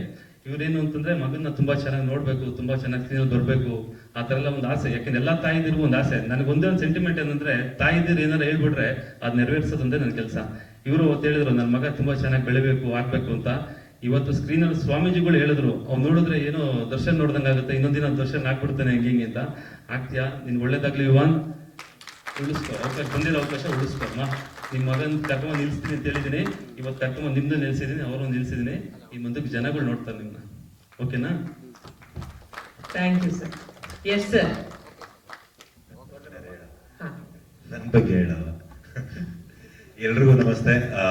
Speaker 4: ಇವ್ರೇನು ಅಂತಂದ್ರೆ ಮಗನ್ನ ತುಂಬಾ ಚೆನ್ನಾಗಿ ನೋಡ್ಬೇಕು, ತುಂಬಾ ಚೆನ್ನಾಗಿ ಸ್ಕ್ರೀನಲ್ಲಿ ಬರ್ಬೇಕು. ಆ ತರ ಎಲ್ಲ ಒಂದು ಆಸೆ. ಯಾಕಂದ್ರೆ ಎಲ್ಲಾ ತಾಯಿದಿರ್ಗೂ ಒಂದು ಆಸೆ. ನನಗೆ ಒಂದೇ ಒಂದು ಸೆಂಟಿಮೆಂಟ್ ಏನಂದ್ರೆ ತಾಯಿದಿರು ಏನಾರು ಹೇಳ್ಬಿಟ್ರೆ ಅದ್ ನೆರವೇರ್ಸೋದಂದ್ರೆ ನನ್ನ ಕೆಲಸ. ಇವರು ಹೇಳಿದ್ರು ನನ್ನ ಮಗ ತುಂಬಾ ಚೆನ್ನಾಗಿ ಬೆಳಿಬೇಕು, ಆಗ್ಬೇಕು ಅಂತ. ಇವತ್ತು ಸ್ಕ್ರೀನಲ್ಲಿ ಸ್ವಾಮೀಜಿಗಳು ಹೇಳಿದ್ರು, ಅವ್ನು ನೋಡಿದ್ರೆ ಏನೋ ದರ್ಶನ್ ನೋಡ್ದಂಗಾಗುತ್ತೆ ಇನ್ನೊಂದಿನ ದರ್ಶನ್ ಹಾಕ್ಬಿಡ್ತಾನೆ ಹೆಂಗೆ ಹಿಂಗೆ ಅಂತ. ಆಗ್ತೀಯಾ? ನಿನ್ ಒಳ್ಳೇದಾಗ್ಲಿ ಯುವಾನ್ ಉಳಿಸ್ಕೊ, ಅವಕಾಶ, ಬಂದಿರೋ ಅವಕಾಶ ಉಳಿಸ್ಕೊ ಅಮ್ಮ ಮಗನ ಕರ್ಕೊಂಡು ನಿಲ್ಲಿಸ್ತೀನಿ ನಿಲ್ಸ್ತೀನಿ ಅಂತ ಹೇಳಿದೀನಿ. ಇವತ್ತು ಕರ್ಕೊಂಡು ನಿಮ್ದು ನಿಲ್ಸಿದ್ದೀನಿ ಅವರು ನಿಲ್ಸಿದ್ದೀನಿ ಈ ಮುಂದಕ್ಕೆ ಜನಗಳು ನೋಡ್ತಾರೆ ನಿಮ್ಮನ್ನ ಓಕೆನಾ?
Speaker 2: Thank you sir yes sir
Speaker 5: ನನ್ನ ಬಗ್ಗೆ ಹೇಳಲ್ಲ ಎಲ್ರಿಗೂ ನಮಸ್ತೆ. ಆ,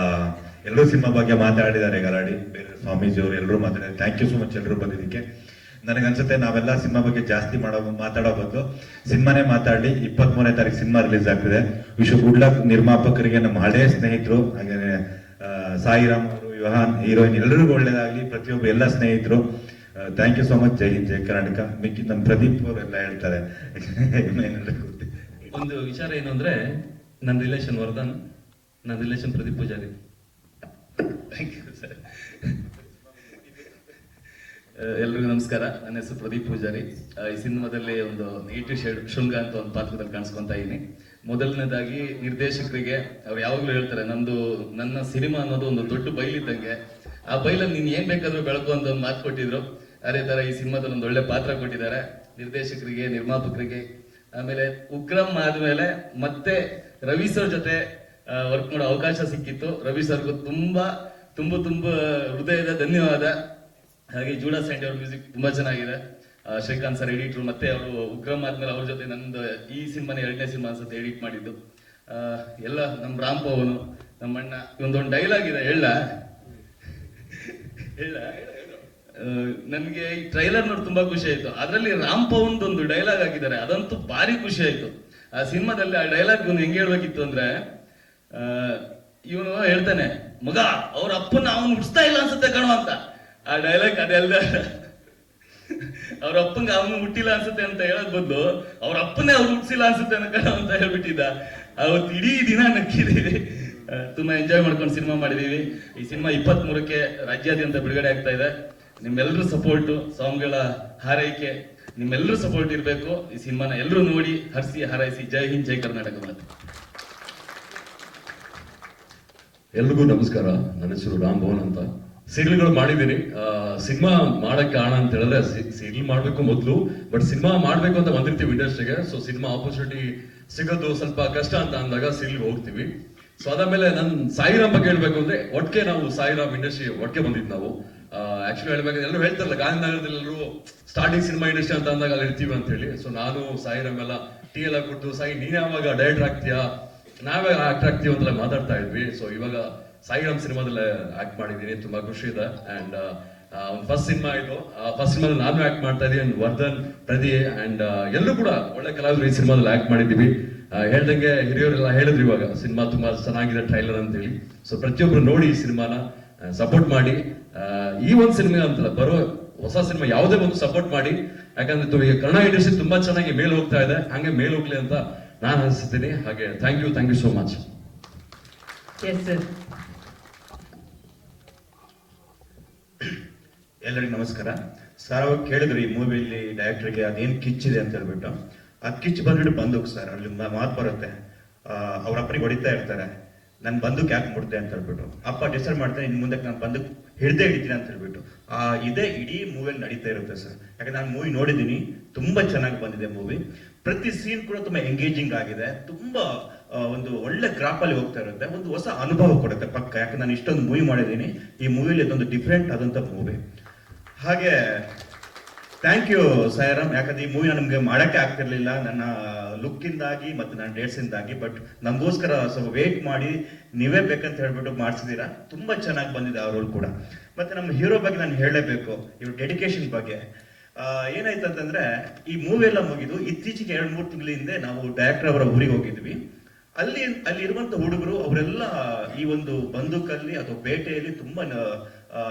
Speaker 5: ಎಲ್ಲರೂ ಸಿನಿಮಾ ಬಗ್ಗೆ ಮಾತಾಡಿದ್ದಾರೆ ಗಲಾಡಿ ಬೇರೆ ಸ್ವಾಮೀಜಿ ಅವರು ಎಲ್ಲರೂ ಮಾತಾಡಿದ್ದಾರೆ. ಥ್ಯಾಂಕ್ ಯು ಸೊ ಮಚ್ ಎಲ್ಲರೂ ಬಂದಿದ್ದಕ್ಕೆ. ನನಗನ್ಸುತ್ತೆ ನಾವೆಲ್ಲ ಸಿನಿಮಾ ಬಗ್ಗೆ ಜಾಸ್ತಿ ಮಾಡೋ ಮಾತಾಡೋ ಬದಲು ಸಿನಿಮಾನೇ ಮಾತಾಡಲಿ ಇಪ್ಪತ್ತ್ ಮೂರನೇ ತಾರೀಕು ಸಿನಿಮಾ ರಿಲೀಸ್ ಆಗ್ತಿದೆ. ವಿಶ್ವ ಗುಡ್ ಲಕ್ ನಿರ್ಮಾಪಕರಿಗೆ ನಮ್ಮ ಹಳೆಯ ಸ್ನೇಹಿತರು ಹಾಗೇನೆ ಸಾಯಿರಾಮ್ ಅವರು ಯುಹಾನ್ ಹೀರೋಯಿನ್ ಎಲ್ಲರಿಗೂ ಒಳ್ಳೇದಾಗ್ಲಿ ಪ್ರತಿಯೊಬ್ಬ ಎಲ್ಲ ಸ್ನೇಹಿತರು. Thank you so much Jai Hind Jai Karnataka. ಮಿಕ್ಕಿ ನಮ್ಮ ಪ್ರದೀಪ್ ಅವರೆಲ್ಲ ಹೇಳ್ತಾರೆ. ಏನೆಲ್ಲ ಗೊತ್ತಿಲ್ಲ.
Speaker 4: ಒಂದು ವಿಚಾರ ಏನು ಅಂದ್ರೆ ನನ್ನ ರಿಲೇಷನ್ ವರ್ಧನ್ ನನ್ನ relation Pradeep Poojari. Thank you sir
Speaker 6: ಎಲ್ರಿಗೂ ನಮಸ್ಕಾರ. ನನ್ನ ಹೆಸರು ಪ್ರದೀಪ್ ಪೂಜಾರಿ. ಈ ಸಿನಿಮಾದಲ್ಲಿ ಒಂದು ಶೇಡ್ ಶೃಂಗ ಅಂತ ಒಂದು ಪಾತ್ರದಲ್ಲಿ ಕಾಣಿಸ್ಕೊಂತ ಇದ್ದೀನಿ. ಮೊದಲನೇದಾಗಿ ನಿರ್ದೇಶಕರಿಗೆ ಅವ್ರು ಯಾವಾಗಲೂ ಹೇಳ್ತಾರೆ, ನಂದು, ನನ್ನ ಸಿನಿಮಾ ಅನ್ನೋದು ಒಂದು ದೊಡ್ಡ ಬೈಲಿದ್ದಂಗೆ ಆ ಬೈಲಲ್ಲಿ ನೀನ್ ಏನ್ ಬೇಕಾದ್ರೂ ಬೆಳಕು ಅಂತ ಒಂದು ಮಾತು ಕೊಟ್ಟಿದ್ರು. ಅದೇ ತರ ಈ ಸಿನಿಮಾದಲ್ಲಿ ಒಂದು ಒಳ್ಳೆ ಪಾತ್ರ ಕೊಟ್ಟಿದ್ದಾರೆ. ನಿರ್ದೇಶಕರಿಗೆ, ನಿರ್ಮಾಪಕರಿಗೆ, ಆಮೇಲೆ ಉಗ್ರಂ ಆದ್ಮೇಲೆ ಮತ್ತೆ ರವಿ ಸರ್ ಜೊತೆ ವರ್ಕ್ ಮಾಡೋ ಅವಕಾಶ ಸಿಕ್ಕಿತ್ತು. ರವಿ ಸರ್ಗೂ ತುಂಬಾ, ತುಂಬ ತುಂಬ ಹೃದಯದ ಧನ್ಯವಾದ. ಹಾಗೆ ಜೂಡಾ ಸ್ಯಾಂಡಿ ಅವ್ರ ಮ್ಯೂಸಿಕ್ ತುಂಬಾ ಚೆನ್ನಾಗಿದೆ. ಶ್ರೀಕಾಂತ್ ಸರ್ ಎಡಿಟ್ರು ಮತ್ತೆ ಅವರು ಉಗ್ರಮ್ ಆದ್ಮೇಲೆ ಅವ್ರ ಜೊತೆ ನಂದು ಈ ಸಿನಿಮಾನ ಎರಡನೇ ಸಿನಿಮಾ ಅನ್ಸುತ್ತೆ ಎಡಿಟ್ ಮಾಡಿದ್ದು. ಎಲ್ಲ ನಮ್ಮ ರಾಮ್ ಪವನು ನಮ್ಮ ಅಣ್ಣ. ಒಂದೊಂದು ಡೈಲಾಗ್ ಇದೆ ಹೇಳ. ಹೇಳ ನನಗೆ ಈ ಟ್ರೈಲರ್ ನೋಡಿ ತುಂಬಾ ಖುಷಿ ಆಯ್ತು. ಅದರಲ್ಲಿ ರಾಮ್ ಪವನ್ದು ಒಂದು ಡೈಲಾಗ್ ಹಾಕಿದ್ದಾರೆ. ಅದಂತೂ ಭಾರಿ ಖುಷಿ ಆಯ್ತು. ಆ ಸಿನಿಮಾದಲ್ಲಿ ಆ ಡೈಲಾಗ್ ಒಂದು ಹೆಂಗೆ ಹೇಳ್ಬೇಕಿತ್ತು ಅಂದ್ರೆ ಇವನು ಹೇಳ್ತಾನೆ ಮಗ ಅವ್ರ ಅಪ್ಪನ ಅವನು ಹುಡ್ಸ್ತಾ ಇಲ್ಲ ಅನ್ಸುತ್ತೆ ಕಣೋ ಅಂತ. ಆ ಡೈಲಾಗ್ ಅದೆಲ್ಲ ಅವ್ರ ಅಪ್ಪಂಗ ಅವನು ಮುಟ್ಟಿಲ್ಲ ಅನ್ಸುತ್ತೆ ಅಂತ ಹೇಳೋದ್ ಬದಲು ಅವ್ರ ಅಪ್ಪನೇ ಅವ್ರು ಹುಟ್ಟಿಸಿಲ್ಲ ಅನ್ಸುತ್ತೆ ಅಂತ ಹೇಳ್ಬಿಟ್ಟಿದ್ದ. ಅವತ್ತು ಇಡೀ ದಿನ ನಕ್ಕಿದೀವಿ ತುಂಬಾ ಎಂಜಾಯ್ ಮಾಡ್ಕೊಂಡು ಸಿನಿಮಾ ಮಾಡಿದೀವಿ. ಈ ಸಿನಿಮಾ ಇಪ್ಪತ್ತ್ ಮೂರಕ್ಕೆ ರಾಜ್ಯಾದ್ಯಂತ ಬಿಡುಗಡೆ ಆಗ್ತಾ ಇದೆ. ನಿಮ್ಮೆಲ್ಲರೂ ಸಪೋರ್ಟು ಸಾಂಗ್ಗಳ ಹಾರೈಕೆ ನಿಮ್ಮೆಲ್ಲರೂ ಸಪೋರ್ಟ್ ಇರಬೇಕು. ಈ ಸಿನಿಮಾನ ಎಲ್ಲರೂ ನೋಡಿ, ಹರಿಸಿ, ಹಾರೈಸಿ. ಜೈ ಹಿಂದ್, ಜೈ ಕರ್ನಾಟಕ ಮಾತು.
Speaker 7: ಎಲ್ರಿಗೂ ನಮಸ್ಕಾರ. ನನ್ನ ಹೆಸರು ರಾಮ್ ಭವನ್ ಅಂತ. ಸೀರಿಯಲ್ಗಳು ಮಾಡಿದ್ದೀನಿ. ಸಿನಿಮಾ ಮಾಡಕ್ಕೆ ಕಾರಣ ಅಂತ ಹೇಳಿದ್ರೆ ಸೀರಿಯಲ್ ಮಾಡಬೇಕು ಮೊದಲು, ಬಟ್ ಸಿನಿಮಾ ಮಾಡಬೇಕು ಅಂತ ಬಂದಿರ್ತೀವಿ ಇಂಡಸ್ಟ್ರಿಗೆ ಸೊ ಸಿನಿಮಾ ಆಪರ್ಚುನಿಟಿ ಸಿಗೋದು ಸ್ವಲ್ಪ ಕಷ್ಟ ಅಂತ ಅಂದಾಗ ಸೀರಿಯಲ್ಗೆ ಹೋಗ್ತೀವಿ. ಸೊ ಅದಾದ್ಮೇಲೆ ನನ್ನ ಸಾಯಿರಾಮ್ ಬಗ್ಗೆ ಹೇಳ್ಬೇಕು ಅಂದ್ರೆ ಒಟ್ಟಿಗೆ ನಾವು ಸಾಯಿರಾಮ್ ಇಂಡಸ್ಟ್ರಿ ಒಟ್ಟಿಗೆ ಬಂದಿದ್ದು ನಾವು. ಆಕ್ಚುಲಿ ಹೇಳ್ಬೇಕಂದ್ರೆ ಎಲ್ಲರೂ ಹೇಳ್ತಾರಲ್ಲ ಗಾಂಧಿನಗರದಲ್ಲಿ ಎಲ್ಲರೂ ಸ್ಟಾರ್ಟಿಂಗ್ ಸಿನಿಮಾ ಇಂಡಸ್ಟ್ರಿ ಅಂತ ಅಂದಾಗ ಅಲ್ಲಿ ಇರ್ತೀವಿ ಅಂತ ಹೇಳಿ. ಸೊ ನಾನು, ಸಾಯಿರಾಮ್ ಎಲ್ಲ, ಟಿ ಎಲ್ಲ ಕೊಟ್ಟು ಸಾಯಿ ನೀನೇ ಯಾವಾಗ ಡೈರೆಕ್ಟರ್ ಆಗ್ತೀಯಾ? ನಾವೇ ಆಕ್ಟ್ ಆಗ್ತೀವಿ ಅಂತೆಲ್ಲ ಮಾತಾಡ್ತಾ ಇದ್ವಿ. ಸೊ ಇವಾಗ ಸಾಯಿರಾಮ್ ಸಿನಿಮಾದಲ್ಲಿ ಆಕ್ಟ್ ಮಾಡಿದ್ದೀನಿ, ತುಂಬಾ ಖುಷಿ ಇದೆ. ಅಂಡ್ ಫಸ್ಟ್ ಸಿನಿಮಾ ಇದು. ಫಸ್ಟ್ ಸಿನಿಮಾದಲ್ಲಿ ನಾನು ಆಕ್ಟ್ ಮಾಡ್ತಾ ಇದ್ದೀನಿ, ಅಂಡ್ ವರ್ಧನ್ ಪ್ರದಿ ಅಂಡ್ ಎಲ್ಲರೂ ಕೂಡ ಒಳ್ಳೆ ಕಲಾವಿದರು ಈ ಸಿನಿಮಾದಲ್ಲಿ ಆಕ್ಟ್ ಮಾಡಿದ್ದೀವಿ. ಹೇಳ್ದಂಗೆ ಹಿರಿಯವರೆಲ್ಲ ಹೇಳಿದ್ರು ಇವಾಗ, ಸಿನಿಮಾ ತುಂಬಾ ಚೆನ್ನಾಗಿದೆ, ಟ್ರೈಲರ್ ಅಂತ ಹೇಳಿ ಸೊ ಪ್ರತಿಯೊಬ್ರು ನೋಡಿ ಈ ಸಿನಿಮಾನ ಸಪೋರ್ಟ್ ಮಾಡಿ. ಈ ಒಂದು ಸಿನಿಮಾ ಅಂತಲ್ಲ, ಬರೋ ಹೊಸ ಸಿನಿಮಾ ಯಾವುದೇ ಒಂದು ಸಪೋರ್ಟ್ ಮಾಡಿ. ಯಾಕಂದ್ರೆ ಈಗ ಕನ್ನಡ ಇಂಡಸ್ಟ್ರಿ ತುಂಬಾ ಚೆನ್ನಾಗಿ ಮೇಲ್ ಹೋಗ್ತಾ ಇದೆ, ಹಂಗೆ ಮೇಲ್ ಹೋಗ್ಲಿ ಅಂತ ನಾನು ಅನಿಸ್ತೀನಿ ಹಾಗೆ thank you thank you so much
Speaker 2: yes sir
Speaker 5: ಎಲ್ಲರಿಗೂ ನಮಸ್ಕಾರ. ಸರ್ ಅವಾಗ ಕೇಳಿದ್ರು ಈ ಮೂವಿಲಿ ಡೈರೆಕ್ಟರ್ಗೆ ಅದೇನ್ ಕಿಚ್ಚಿದೆ ಅಂತ ಹೇಳ್ಬಿಟ್ಟು. ಆ ಕಿಚ್ ಬಂದ್ಬಿಟ್ಟು ಬಂದೂಕ್ ಸರ್ ಅಲ್ಲಿ ಮಾತು ಬರುತ್ತೆ. ಅವ್ರ ಅಪ್ಪನಿಗೆ ಹೊಡಿತಾ ಇರ್ತಾರೆ. ನನ್ ಬಂದೂಕ್ ಯಾಕೆ ಮುಡ್ದೆ ಅಂತ ಹೇಳ್ಬಿಟ್ಟು. ಅಪ್ಪ ಡಿಸೈಡ್ ಮಾಡ್ತಾರೆ ಇನ್ನು ಮುಂದಕ್ಕೆ ನಾನು ಬಂದೂಕ್ ಹಿಡ್ದೇ ಹಿಡಿತೀನಿ ಅಂತ ಹೇಳ್ಬಿಟ್ಟು. ಆ, ಇದೇ ಇಡೀ ಮೂವಿಯಲ್ಲಿ ನಡೀತಾ ಇರುತ್ತೆ ಸರ್ ಯಾಕಂದ್ರೆ ನಾನು ಮೂವಿ ನೋಡಿದ್ದೀನಿ, ತುಂಬಾ ಚೆನ್ನಾಗಿ ಬಂದಿದೆ ಮೂವಿ ಪ್ರತಿ ಸೀನ್ ಕೂಡ ತುಂಬಾ ಎಂಗೇಜಿಂಗ್ ಆಗಿದೆ. ತುಂಬಾ ಒಂದು ಒಳ್ಳೆ ಗ್ರಾಪಲ್ಲಿ ಹೋಗ್ತಾ ಇರುತ್ತೆ. ಒಂದು ಹೊಸ ಅನುಭವ ಕೊಡುತ್ತೆ ಪಕ್ಕ. ಯಾಕಂದ್ರೆ ನಾನು ಇಷ್ಟೊಂದು ಮೂವಿ ಮಾಡಿದ್ದೀನಿ. ಈ ಮೂವಿಲಿ ಅದೊಂದು ಡಿಫ್ರೆಂಟ್ ಆದಂತ ಮೂವಿ ಹಾಗೆ ಥ್ಯಾಂಕ್ ಯು ಸಾಯರಾಮ್. ಯಾಕಂದ್ರೆ ಈ ಮೂವಿನ ನಮ್ಗೆ ಮಾಡಕ್ಕೆ ಆಗ್ತಿರ್ಲಿಲ್ಲ. ನನ್ನ ಲುಕ್ ಇಂದಾಗಿ ಮತ್ತು ನನ್ನ ಡೇಟ್ಸ್ ಇಂದಾಗಿ. ಬಟ್ ನಮಗೋಸ್ಕರ ಸ್ವಲ್ಪ ವೇಟ್ ಮಾಡಿ, ನೀವೇ ಬೇಕಂತ ಹೇಳ್ಬಿಟ್ಟು ಮಾಡಿಸಿದೀರಾ. ತುಂಬಾ ಚೆನ್ನಾಗಿ ಬಂದಿದೆ ರೋಲ್ ಕೂಡ. ಮತ್ತೆ ನಮ್ಮ ಹೀರೋ ಬಗ್ಗೆ ನಾನು ಹೇಳಲೇಬೇಕು ಇವ್ರ ಡೆಡಿಕೇಶನ್ ಬಗ್ಗೆ. ಏನಾಯ್ತು ಅಂತಂದರೆ ಈ ಮೂವಿ ಎಲ್ಲ ಮುಗಿದು ಇತ್ತೀಚೆಗೆ ಎರಡು ಮೂರು ತಿಂಗಳ ಹಿಂದೆ ನಾವು ಡೈರೆಕ್ಟರ್ ಅವರ ಊರಿಗೆ ಹೋಗಿದ್ವಿ. ಅಲ್ಲಿ ಅಲ್ಲಿ ಇರುವಂತ ಹುಡುಗರು ಅವರೆಲ್ಲ ಈ ಒಂದು ಬಂದೂಕಲ್ಲಿ ಅಥವಾ ಬೇಟೆಯಲ್ಲಿ ತುಂಬಾ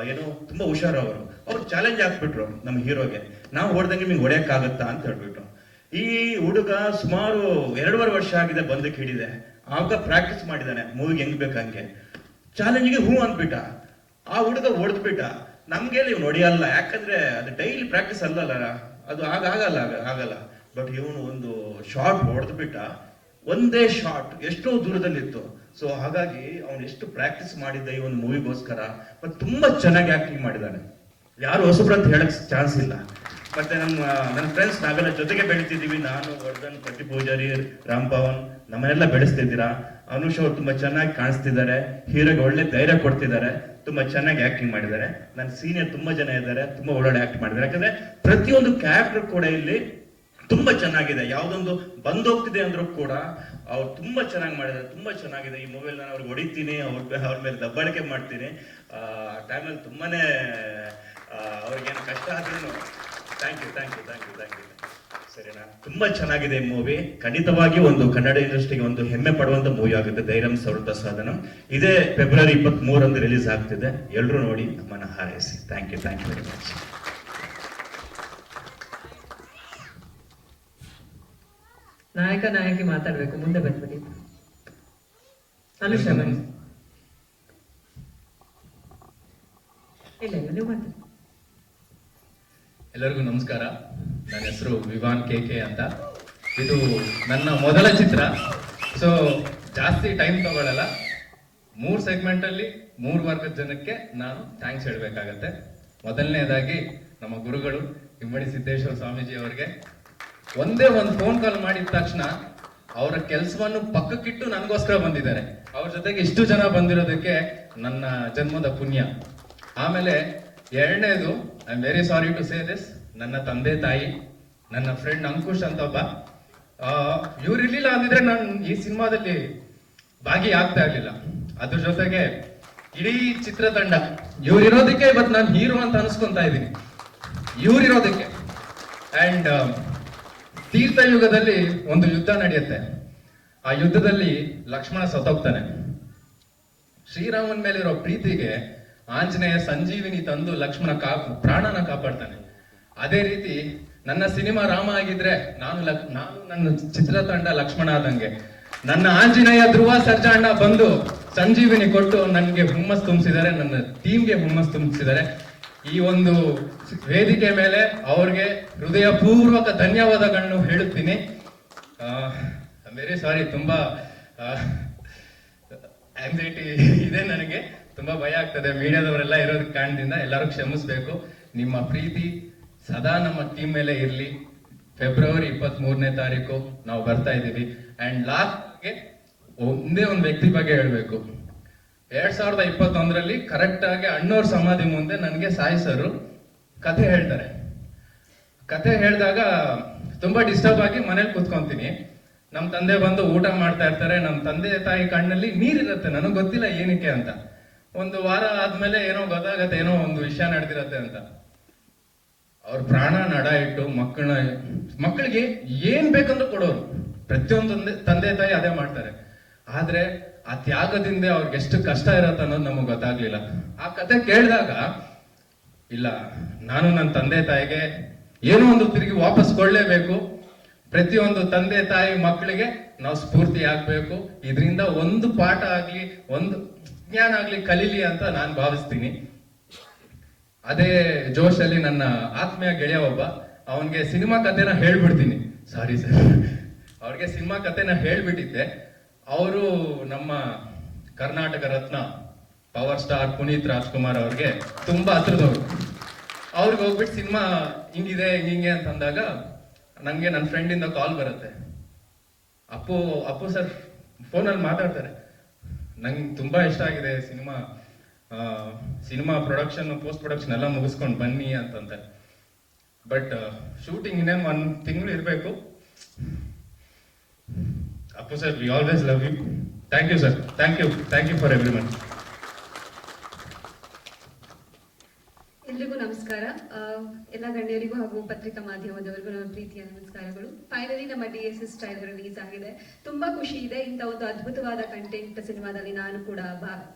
Speaker 5: ಏನೋ ತುಂಬಾ ಹುಷಾರು ಅವರು. ಅವ್ರು ಚಾಲೆಂಜ್ ಹಾಕ್ಬಿಟ್ರು ನಮ್ಮ ಹೀರೋಗೆ. ನಾವು ಹೊಡೆದಂಗೆ ನಿಮ್ಗೆ ಹೊಡೆಯಕ್ಕಾಗತ್ತಾ ಅಂತ ಹೇಳ್ಬಿಟ್ರು. ಈ ಹುಡುಗ ಸುಮಾರು ಎರಡೂವರೆ ವರ್ಷ ಆಗಿದೆ ಬಂದಕ್ಕೆ ಹಿಡಿದೆ ಆಗ ಪ್ರಾಕ್ಟೀಸ್ ಮಾಡಿದಾನೆ. ಮೂವಿಗೆ ಹೆಂಗ್ ಬೇಕಂಗೆ ಚಾಲೆಂಜ್ಗೆ ಹೂ ಅಂದ್ಬಿಟ್ಟ. ಆ ಹುಡುಗ ಹೊಡೆದ್ಬಿಟ್ಟ. ನಮ್ಗೆ ಇವ್ನು ಹೊಡೆಯಲ್ಲ. ಯಾಕಂದ್ರೆ ಅದು ಡೈಲಿ ಪ್ರಾಕ್ಟೀಸ್ ಅಲ್ಲಲ್ಲ. ಅದು ಆಗ ಆಗಲ್ಲ, ಆಗ- ಆಗಲ್ಲ. ಬಟ್ ಇವನು ಒಂದು ಶಾರ್ಟ್ ಹೊಡೆದ್ಬಿಟ್ಟ. ಒಂದೇ ಶಾರ್ಟ್ ಎಷ್ಟೋ ದೂರದಲ್ಲಿತ್ತು. ಸೊ ಹಾಗಾಗಿ ಅವನು ಎಷ್ಟು ಪ್ರಾಕ್ಟೀಸ್ ಮಾಡಿದ್ದ ಈ ಒಂದು ಮೂವಿಗೋಸ್ಕರ ಮತ್ತೆ ತುಂಬಾ ಚೆನ್ನಾಗಿ ಆಕ್ಟಿಂಗ್ ಮಾಡಿದ್ದಾನೆ. ಯಾರು ಹೊಸಬ್ರು ಅಂತ ಹೇಳಕ್ ಚಾನ್ಸ್ ಇಲ್ಲ. ಮತ್ತೆ ನಮ್ಮ, ನನ್ನ ಫ್ರೆಂಡ್ಸ್ ನಾವೆಲ್ಲ ಜೊತೆಗೆ ಬೆಳಿತಿದ್ದೀವಿ. ನಾನು, ವರ್ಧನ್ ಪ್ರತಿ ಪೂಜಾರಿ, ರಾಮ್ ಪವನ್, ನಮ್ಮನ್ನೆಲ್ಲ ಬೆಳೆಸ್ತಿದ್ದೀರಾ? ಅನುಷ್ ಅವ್ರು ತುಂಬಾ ಚೆನ್ನಾಗಿ ಕಾಣಿಸ್ತಿದ್ದಾರೆ. ಹೀರೋಗೆ ಒಳ್ಳೆ ಧೈರ್ಯ ಕೊಡ್ತಿದ್ದಾರೆ. ತುಂಬಾ ಚೆನ್ನಾಗಿ ಆಕ್ಟಿಂಗ್ ಮಾಡಿದ್ದಾರೆ. ನನ್ನ ಸೀನಿಯರ್ ತುಂಬಾ ಜನ ಇದ್ದಾರೆ. ತುಂಬಾ ಒಳ್ಳೊಳ್ಳೆ ಆಕ್ಟ್ ಮಾಡಿದ್ದಾರೆ. ಯಾಕಂದ್ರೆ ಪ್ರತಿಯೊಂದು ಕ್ಯಾರೆಕ್ಟರ್ ಕೂಡ ಇಲ್ಲಿ ತುಂಬಾ ಚೆನ್ನಾಗಿದೆ. ಯಾವ್ದೊಂದು ಬಂದೋಗ್ತಿದೆ ಅಂದ್ರೂ ಕೂಡ ಅವ್ರು ತುಂಬಾ ಚೆನ್ನಾಗಿ ಮಾಡಿದ್ದಾರೆ ತುಂಬಾ ಚೆನ್ನಾಗಿದೆ. ಈ ಮೊಬೈಲ್ ನಾನು ಅವ್ರಿಗೆ ಹೊಡಿತೀನಿ. ಅವ್ರ ಅವ್ರ ಮೇಲೆ ದಬ್ಬಾಳಿಕೆ ಮಾಡ್ತೀನಿ. ಆ ಟೈಮಲ್ಲಿ ತುಂಬಾನೇ ಅವ್ರಿಗೇನು ಕಷ್ಟ ಆದ್ರೂ thank you thank you thank you thank you ಸರಿನಾ? ತುಂಬಾ ಚೆನ್ನಾಗಿದೆ ಈ ಮೂವಿ ಖಂಡಿತವಾಗಿ ಒಂದು ಕನ್ನಡ ಇಂಡಸ್ಟ್ರಿಗೆ ಒಂದು ಹೆಮ್ಮೆ ಪಡುವಂತ ಮೂವಿ ಆಗುತ್ತೆ. ಧೈರ್ಯಂ ಸವೃತ ಸಾಧನ. ಇದೇ ಫೆಬ್ರವರಿ ಇಪ್ಪತ್ತ್ ಮೂರಂದು ರಿಲೀಸ್ ಆಗ್ತಿದೆ. ಎಲ್ಲರೂ ನೋಡಿ ನಮ್ಮನ್ನ ಹಾರೈಸಿ. Thank you thank you very much
Speaker 2: ನಾಯಕ ನಾಯಕಿ ಮಾತಾಡ್ಬೇಕು, ಮುಂದೆ ಬಂದ್ಬಿಡಿ. ಅನುಷ ಬನ್ನಿ.
Speaker 8: ಎಲ್ಲರಿಗೂ ನಮಸ್ಕಾರ. ನನ್ನ ಹೆಸರು ವಿವಾನ್ ಕೆ ಕೆ ಅಂತ. ಇದು ನನ್ನ ಮೊದಲ ಚಿತ್ರ. ಸೊ ಜಾಸ್ತಿ ಟೈಮ್ ತಗೊಳ್ಳಲ್ಲ ಮೂರು ಸೆಗ್ಮೆಂಟ್ ಅಲ್ಲಿ, ಮೂರು ವರ್ಗದ ಜನಕ್ಕೆ ನಾನು ಥ್ಯಾಂಕ್ಸ್ ಹೇಳಬೇಕಾಗತ್ತೆ. ಮೊದಲನೇದಾಗಿ ನಮ್ಮ ಗುರುಗಳು ಇಮ್ಮಡಿ ಸಿದ್ದೇಶ್ವರ ಸ್ವಾಮೀಜಿ ಅವರಿಗೆ ಒಂದೇ ಒಂದು ಫೋನ್ ಕಾಲ್ ಮಾಡಿದ ತಕ್ಷಣ ಅವರ ಕೆಲಸವನ್ನು ಪಕ್ಕಕ್ಕಿಟ್ಟು ನನಗೋಸ್ಕರ ಬಂದಿದ್ದಾರೆ. ಅವ್ರ ಜೊತೆಗೆ ಇಷ್ಟು ಜನ ಬಂದಿರೋದಕ್ಕೆ ನನ್ನ ಜನ್ಮದ ಪುಣ್ಯ. ಆಮೇಲೆ ಎರಡನೇದು I am very sorry to say this ನನ್ನ ತಂದೆ ತಾಯಿ, ನನ್ನ ಫ್ರೆಂಡ್ ಅಂಕುಶ್ ಅಂತ ಒಬ್ಬ ಇವ್ರು ಇರ್ಲಿಲ್ಲ ಅಂದಿದ್ರೆ ನಾನು ಈ ಸಿನಿಮಾದಲ್ಲಿ ಆಗ್ತಾ ಇರ್ಲಿಲ್ಲ. ಅದ್ರ ಜೊತೆಗೆ ಇಡೀ ಚಿತ್ರತಂಡ, ಇವ್ರು ಇರೋದಕ್ಕೆ ಇವತ್ತು ನಾನು ಹೀರೋ ಅಂತ ಅನ್ಸ್ಕೊಂತ ಇದ್ದೀನಿ. ಇವ್ರು ಇರೋದಕ್ಕೆ. ಅಂಡ್ ತೀರ್ಥ ಯುಗದಲ್ಲಿ ಒಂದು ಯುದ್ಧ ನಡೆಯುತ್ತೆ. ಆ ಯುದ್ಧದಲ್ಲಿ ಲಕ್ಷ್ಮಣ ಸತ್ತೋಗ್ತಾನೆ. ಶ್ರೀರಾಮನ ಮೇಲಿರೋ ಪ್ರೀತಿಗೆ ಆಂಜನೇಯ ಸಂಜೀವಿನಿ ತಂದು ಲಕ್ಷ್ಮಣ ಕಾ, ಪ್ರಾಣನ ಕಾಪಾಡ್ತಾನೆ. ಅದೇ ರೀತಿ ನನ್ನ ಸಿನಿಮಾ ರಾಮ ಆಗಿದ್ರೆ ನಾನು ಲಕ್- ನಾನು ನನ್ನ ಚಿತ್ರತಂಡ ಲಕ್ಷ್ಮಣ ಆದಂಗೆ. ನನ್ನ ಆಂಜನೇಯ ಧ್ರುವ ಸರ್ಜಾ ಅಣ್ಣ ಬಂದು ಸಂಜೀವಿನಿ ಕೊಟ್ಟು ನನಗೆ ಹುಮ್ಮಸ್ ತುಂಬಿಸಿದ್ದಾರೆ, ನನ್ನ ಟೀಮ್ಗೆ ಹುಮ್ಮಸ್ ತುಂಬಿಸಿದ್ದಾರೆ. ಈ ಒಂದು ವೇದಿಕೆ ಮೇಲೆ ಅವ್ರಿಗೆ ಹೃದಯಪೂರ್ವಕ ಧನ್ಯವಾದಗಳನ್ನು ಹೇಳುತ್ತೀನಿ. ವೆರಿ ಸಾರಿ ತುಂಬಾ ಆಂಗ್ಸೈಟಿ ಇದೆ ನನಗೆ. ತುಂಬಾ ಭಯ ಆಗ್ತದೆ. ಮೀಡಿಯಾದವರೆಲ್ಲ ಇರೋದ್ ಕಾರಣದಿಂದ ಎಲ್ಲರೂ ಕ್ಷಮಿಸ್ಬೇಕು. ನಿಮ್ಮ ಪ್ರೀತಿ ಸದಾ ನಮ್ಮ ಟೀಮ್ ಮೇಲೆ ಇರಲಿ. ಫೆಬ್ರವರಿ ಇಪ್ಪತ್ತ್ ಮೂರನೇ ತಾರೀಕು ನಾವು ಬರ್ತಾ ಇದ್ದೀವಿ. ಅಂಡ್ ಲಾಸ್ಟ್ಗೆ ಒಂದೇ ಒಂದು ವ್ಯಕ್ತಿ ಬಗ್ಗೆ ಹೇಳ್ಬೇಕು. ಎರಡ್ ಸಾವಿರದ ಇಪ್ಪತ್ತೊಂದರಲ್ಲಿ ಕರೆಕ್ಟ್ ಆಗಿ ಅಣ್ಣವ್ರ ಸಮಾಧಿ ಮುಂದೆ ನನಗೆ ಸಾಯಿ ಸರ್ ಕಥೆ ಹೇಳ್ತಾರೆ. ಕಥೆ ಹೇಳಿದಾಗ ತುಂಬಾ ಡಿಸ್ಟರ್ಬ್ ಆಗಿ ಮನೇಲಿ ಕೂತ್ಕೊಂತೀನಿ. ನಮ್ಮ ತಂದೆ ಬಂದು ಊಟ ಮಾಡ್ತಾ ಇರ್ತಾರೆ. ನಮ್ಮ ತಂದೆ ತಾಯಿ ಕಣ್ಣಲ್ಲಿ ನೀರಿರುತ್ತೆ. ನನಗೆ ಗೊತ್ತಿಲ್ಲ ಏನಕ್ಕೆ ಅಂತ. ಒಂದು ವಾರ ಆದ್ಮೇಲೆ ಏನೋ ಗೊತ್ತಾಗತ್ತೆ, ಏನೋ ಒಂದು ವಿಷಯ ನಡೆದಿರತ್ತೆ ಅಂತ. ಅವ್ರ ಪ್ರಾಣ ನಡ ಇಟ್ಟು ಮಕ್ಕಳ, ಮಕ್ಕಳಿಗೆ ಏನ್ ಬೇಕಂದ್ರೂ ಕೊಡೋರು. ಪ್ರತಿಯೊಂದು ತಂದೆ- ತಂದೆ ತಾಯಿ ಅದೇ ಮಾಡ್ತಾರೆ. ಆದ್ರೆ ಆ ತ್ಯಾಗದಿಂದ ಅವ್ರಿಗೆ ಎಷ್ಟು ಕಷ್ಟ ಇರತ್ತೆ ಅನ್ನೋದು ನಮಗೆ ಗೊತ್ತಾಗ್ಲಿಲ್ಲ. ಆ ಕತೆ ಕೇಳಿದಾಗ, ಇಲ್ಲ, ನಾನು ನನ್ನ ತಂದೆ ತಾಯಿಗೆ ಏನೋ ಒಂದು ತಿರುಗಿ ವಾಪಸ್ ಕೊಡ್ಲೇಬೇಕು. ಪ್ರತಿಯೊಂದು ತಂದೆ ತಾಯಿ ಮಕ್ಕಳಿಗೆ ನಾವು ಸ್ಫೂರ್ತಿ ಆಗ್ಬೇಕು. ಇದರಿಂದ ಒಂದು ಪಾಠ ಆಗ್ಲಿ, ಒಂದು ಜ್ಞಾನ ಆಗ್ಲಿ ಕಲೀಲಿ ಅಂತ ನಾನು ಭಾವಿಸ್ತೀನಿ. ಅದೇ ಜೋಶಲ್ಲಿ ನನ್ನ ಆತ್ಮೀಯ ಗೆಳೆಯ ಒಬ್ಬ, ಅವನಿಗೆ ಸಿನಿಮಾ ಕಥೆನ ಹೇಳ್ಬಿಡ್ತೀನಿ. ಸಾರಿ ಸರ್ ಅವ್ರಿಗೆ ಸಿನಿಮಾ ಕಥೆನ ಹೇಳ್ಬಿಟ್ಟಿದ್ದೆ. ಅವರು ನಮ್ಮ ಕರ್ನಾಟಕ ರತ್ನ ಪವರ್ ಸ್ಟಾರ್ ಪುನೀತ್ ರಾಜ್ಕುಮಾರ್ ಅವ್ರಿಗೆ ತುಂಬಾ ಹತ್ರದವ್ರು. ಅವ್ರಿಗೆ ಹೋಗ್ಬಿಟ್ಟು ಸಿನಿಮಾ ಹಿಂಗಿದೆ, ಹಿಂಗೆ ಅಂತ ಅಂದಾಗ ನಂಗೆ ನನ್ನ ಫ್ರೆಂಡಿಂದ ಕಾಲ್ ಬರುತ್ತೆ. ಅಪ್ಪು ಅಪ್ಪು ಸರ್ ಫೋನಲ್ಲಿ ಮಾತಾಡ್ತಾರೆ. ನಂಗೆ ತುಂಬಾ ಇಷ್ಟ ಆಗಿದೆ cinema cinema production post production ಎಲ್ಲ ಮುಗಿಸ್ಕೊಂಡು ಬನ್ನಿ ಅಂತಂತೆ. ಬಟ್ ಶೂಟಿಂಗ್ ಇನ್ನೇನು ಒಂದು ತಿಂಗಳು ಇರಬೇಕು. Appu we always love you thank you sir thank you thank you for everyone
Speaker 9: ಎಲ್ರಿಗೂ ನಮಸ್ಕಾರ. ಎಲ್ಲ ಗಣ್ಯರಿಗೂ ಹಾಗೂ ಪತ್ರಿಕಾ ಮಾಧ್ಯಮದವರಿಗೂ ನಮ್ಮ ಪ್ರೀತಿಯ ನಮಸ್ಕಾರಗಳು. ಫೈನಲಿ ನಮ್ಮ ಡಿ ಎಸ್ ಎಸ್ ಟೈಲ್ ರಿಲೀಸ್ ಆಗಿದೆ. ತುಂಬಾ ಖುಷಿ ಇದೆ. ಇಂಥ ಒಂದು ಅದ್ಭುತವಾದ ಕಂಟೆಂಟ್ ಸಿನಿಮಾದಲ್ಲಿ ನಾನು ಕೂಡ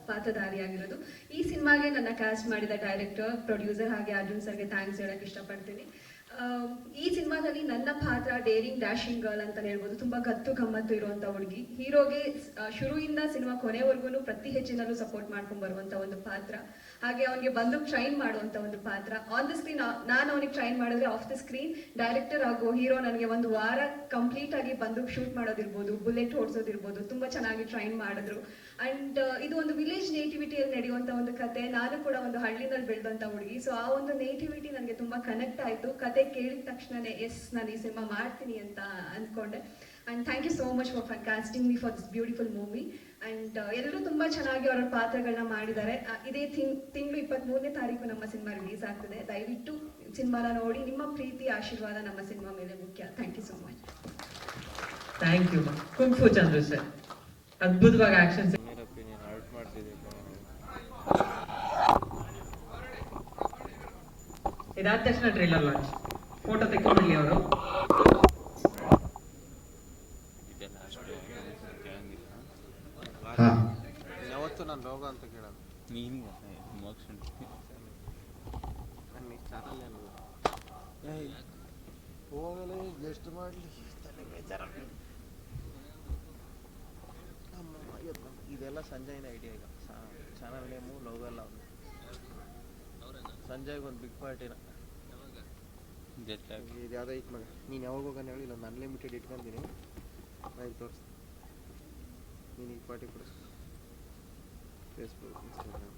Speaker 9: ಪಾತ್ರಧಾರಿಯಾಗಿರೋದು. ಈ ಸಿನಿಮಾಗೆ ನನ್ನ ಕ್ಯಾಸ್ಟ್ ಮಾಡಿದ ಡೈರೆಕ್ಟರ್ ಪ್ರೊಡ್ಯೂಸರ್ ಹಾಗೆ ಅರ್ಜುನ್ ಸರ್ಗೆ ಥ್ಯಾಂಕ್ಸ್ ಹೇಳಕ್ ಇಷ್ಟಪಡ್ತೀನಿ. ಈ ಸಿನಿಮಾದಲ್ಲಿ ನನ್ನ ಪಾತ್ರ ಡೇರಿಂಗ್ ಡ್ಯಾಶಿಂಗ್ ಗರ್ಲ್ ಅಂತ ಹೇಳ್ಬೋದು. ತುಂಬಾ ಗತ್ತು ಗಮ್ಮತ್ತು ಇರುವಂತ ಹುಡುಗಿ. ಹೀರೋಗೆ ಶುರುವಿಂದ ಸಿನಿಮಾ ಕೊನೆವರೆಗೂ ಪ್ರತಿ ಹೆಚ್ಚಿನಲ್ಲೂ ಸಪೋರ್ಟ್ ಮಾಡ್ಕೊಂಡ್ ಬರುವಂತ ಒಂದು ಪಾತ್ರ. ಹಾಗೆ ಅವನಿಗೆ ಬಂದು ಟ್ರೈನ್ ಮಾಡುವಂತ ಒಂದು ಪಾತ್ರ. ಆನ್ ದ ಸ್ಕ್ರೀನ್ ನಾನು ಅವನಿಗೆ ಟ್ರೈನ್ ಮಾಡಿದ್ರೆ ಆಫ್ ದ ಸ್ಕ್ರೀನ್ ಡೈರೆಕ್ಟರ್ ಆಗೋ ಹೀರೋ ನನಗೆ ಒಂದು ವಾರ ಕಂಪ್ಲೀಟ್ ಆಗಿ ಬಂದು ಶೂಟ್ ಮಾಡೋದಿರ್ಬೋದು ಬುಲೆಟ್ ಓಡಿಸೋದಿರ್ಬೋದು. ತುಂಬಾ ಚೆನ್ನಾಗಿ ಟ್ರೈನ್ ಮಾಡಿದ್ರು. ಅಂಡ್ ಇದು ಒಂದು ವಿಲೇಜ್ ನೇಟಿವಿಟಿಯಲ್ಲಿ ನಡೆಯುವಂತ ಒಂದು ಕತೆ. ನಾನು ಕೂಡ ಒಂದು ಹಳ್ಳಿನಲ್ಲಿ ಬೆಳೆದಂತ ಹುಡುಗಿ. ಸೊ ಆ ಒಂದು ನೇಟಿವಿಟಿ ನನಗೆ ತುಂಬಾ ಕನೆಕ್ಟ್ ಆಯ್ತು. ಕತೆ ಕೇಳಿದ ತಕ್ಷಣನೇ ಎಸ್ ನಾನು ಈ ಸಿನಿಮಾ ಮಾಡ್ತೀನಿ ಅಂತ ಅಂದ್ಕೊಂಡೆ. And thank you so much for casting me for this beautiful movie and ಎಲ್ಲರೂ ತುಂಬಾ ಚೆನ್ನಾಗಿ ಅವರ ಪಾತ್ರಗಳನ್ನ ಮಾಡಿದ್ದಾರೆ. ಇದೇ ತಿಂಗ್ ತಿಂಗಳು ಇಪ್ಪತ್ತ್ ಮೂರನೇ ತಾರೀಕು ನಮ್ಮ ಸಿನಿಮಾ ರಿಲೀಸ್ ಆಗ್ತದೆ. ದಯವಿಟ್ಟು ಸಿನಿಮಾನ ನೋಡಿ. ನಿಮ್ಮ ಪ್ರೀತಿ ಆಶೀರ್ವಾದ ನಮ್ಮ ಸಿನಿಮಾ ಮೇಲೆ ಮುಖ್ಯ. Thank you so much
Speaker 2: thank you kung fu Chandru sir ಅದ್ಭುತವಾಗಿ ಆಕ್ಷನ್ ಇದಾದ ತಕ್ಷಣ ಟ್ರೈಲರ್ ಲಾಂಚ್ ಫೋಟೋ ತೆಕ್ಕೊಂಡ್ಬಿಡ್ಲಿ ಅವರು.
Speaker 1: ಹಾ.
Speaker 10: ಯಾವತ್ತು ನಾನು ರೋಗ ಅಂತ ಕೇಳೋದು. ನೀನು ಹೋಗಲೇ ಎಷ್ಟು ಮಾಡಲಿ. ಇದೆಲ್ಲ ಸಂಜಯ್ನ ಐಡಿಯಾ ಈಗ. ಚಾನಲ್ ನೇಮು ಲೋಗೋ ಎಲ್ಲ ಅವ್ನು ಸಂಜಯ್ಗೆ ಒಂದು ಬಿಗ್ ಪಾರ್ಟಿನ ಇದು ಯಾವುದೋ ಐತೆ ಮಗ. ನೀನು ಯಾವಾಗ ಹೋಗೋಣ ಹೇಳಿ ನಾನು ಅನ್ಲಿಮಿಟೆಡ್ ಇಟ್ಕೊಂತೀನಿ. ನಾನು ತೋರಿಸ್ತೀನಿ ನೀನು ಈ ಪಾರ್ಟಿ ಕೊಡಿಸ್ ಫೇಸ್ಬುಕ್ ಇನ್ಸ್ಟಾಗ್ರಾಮ್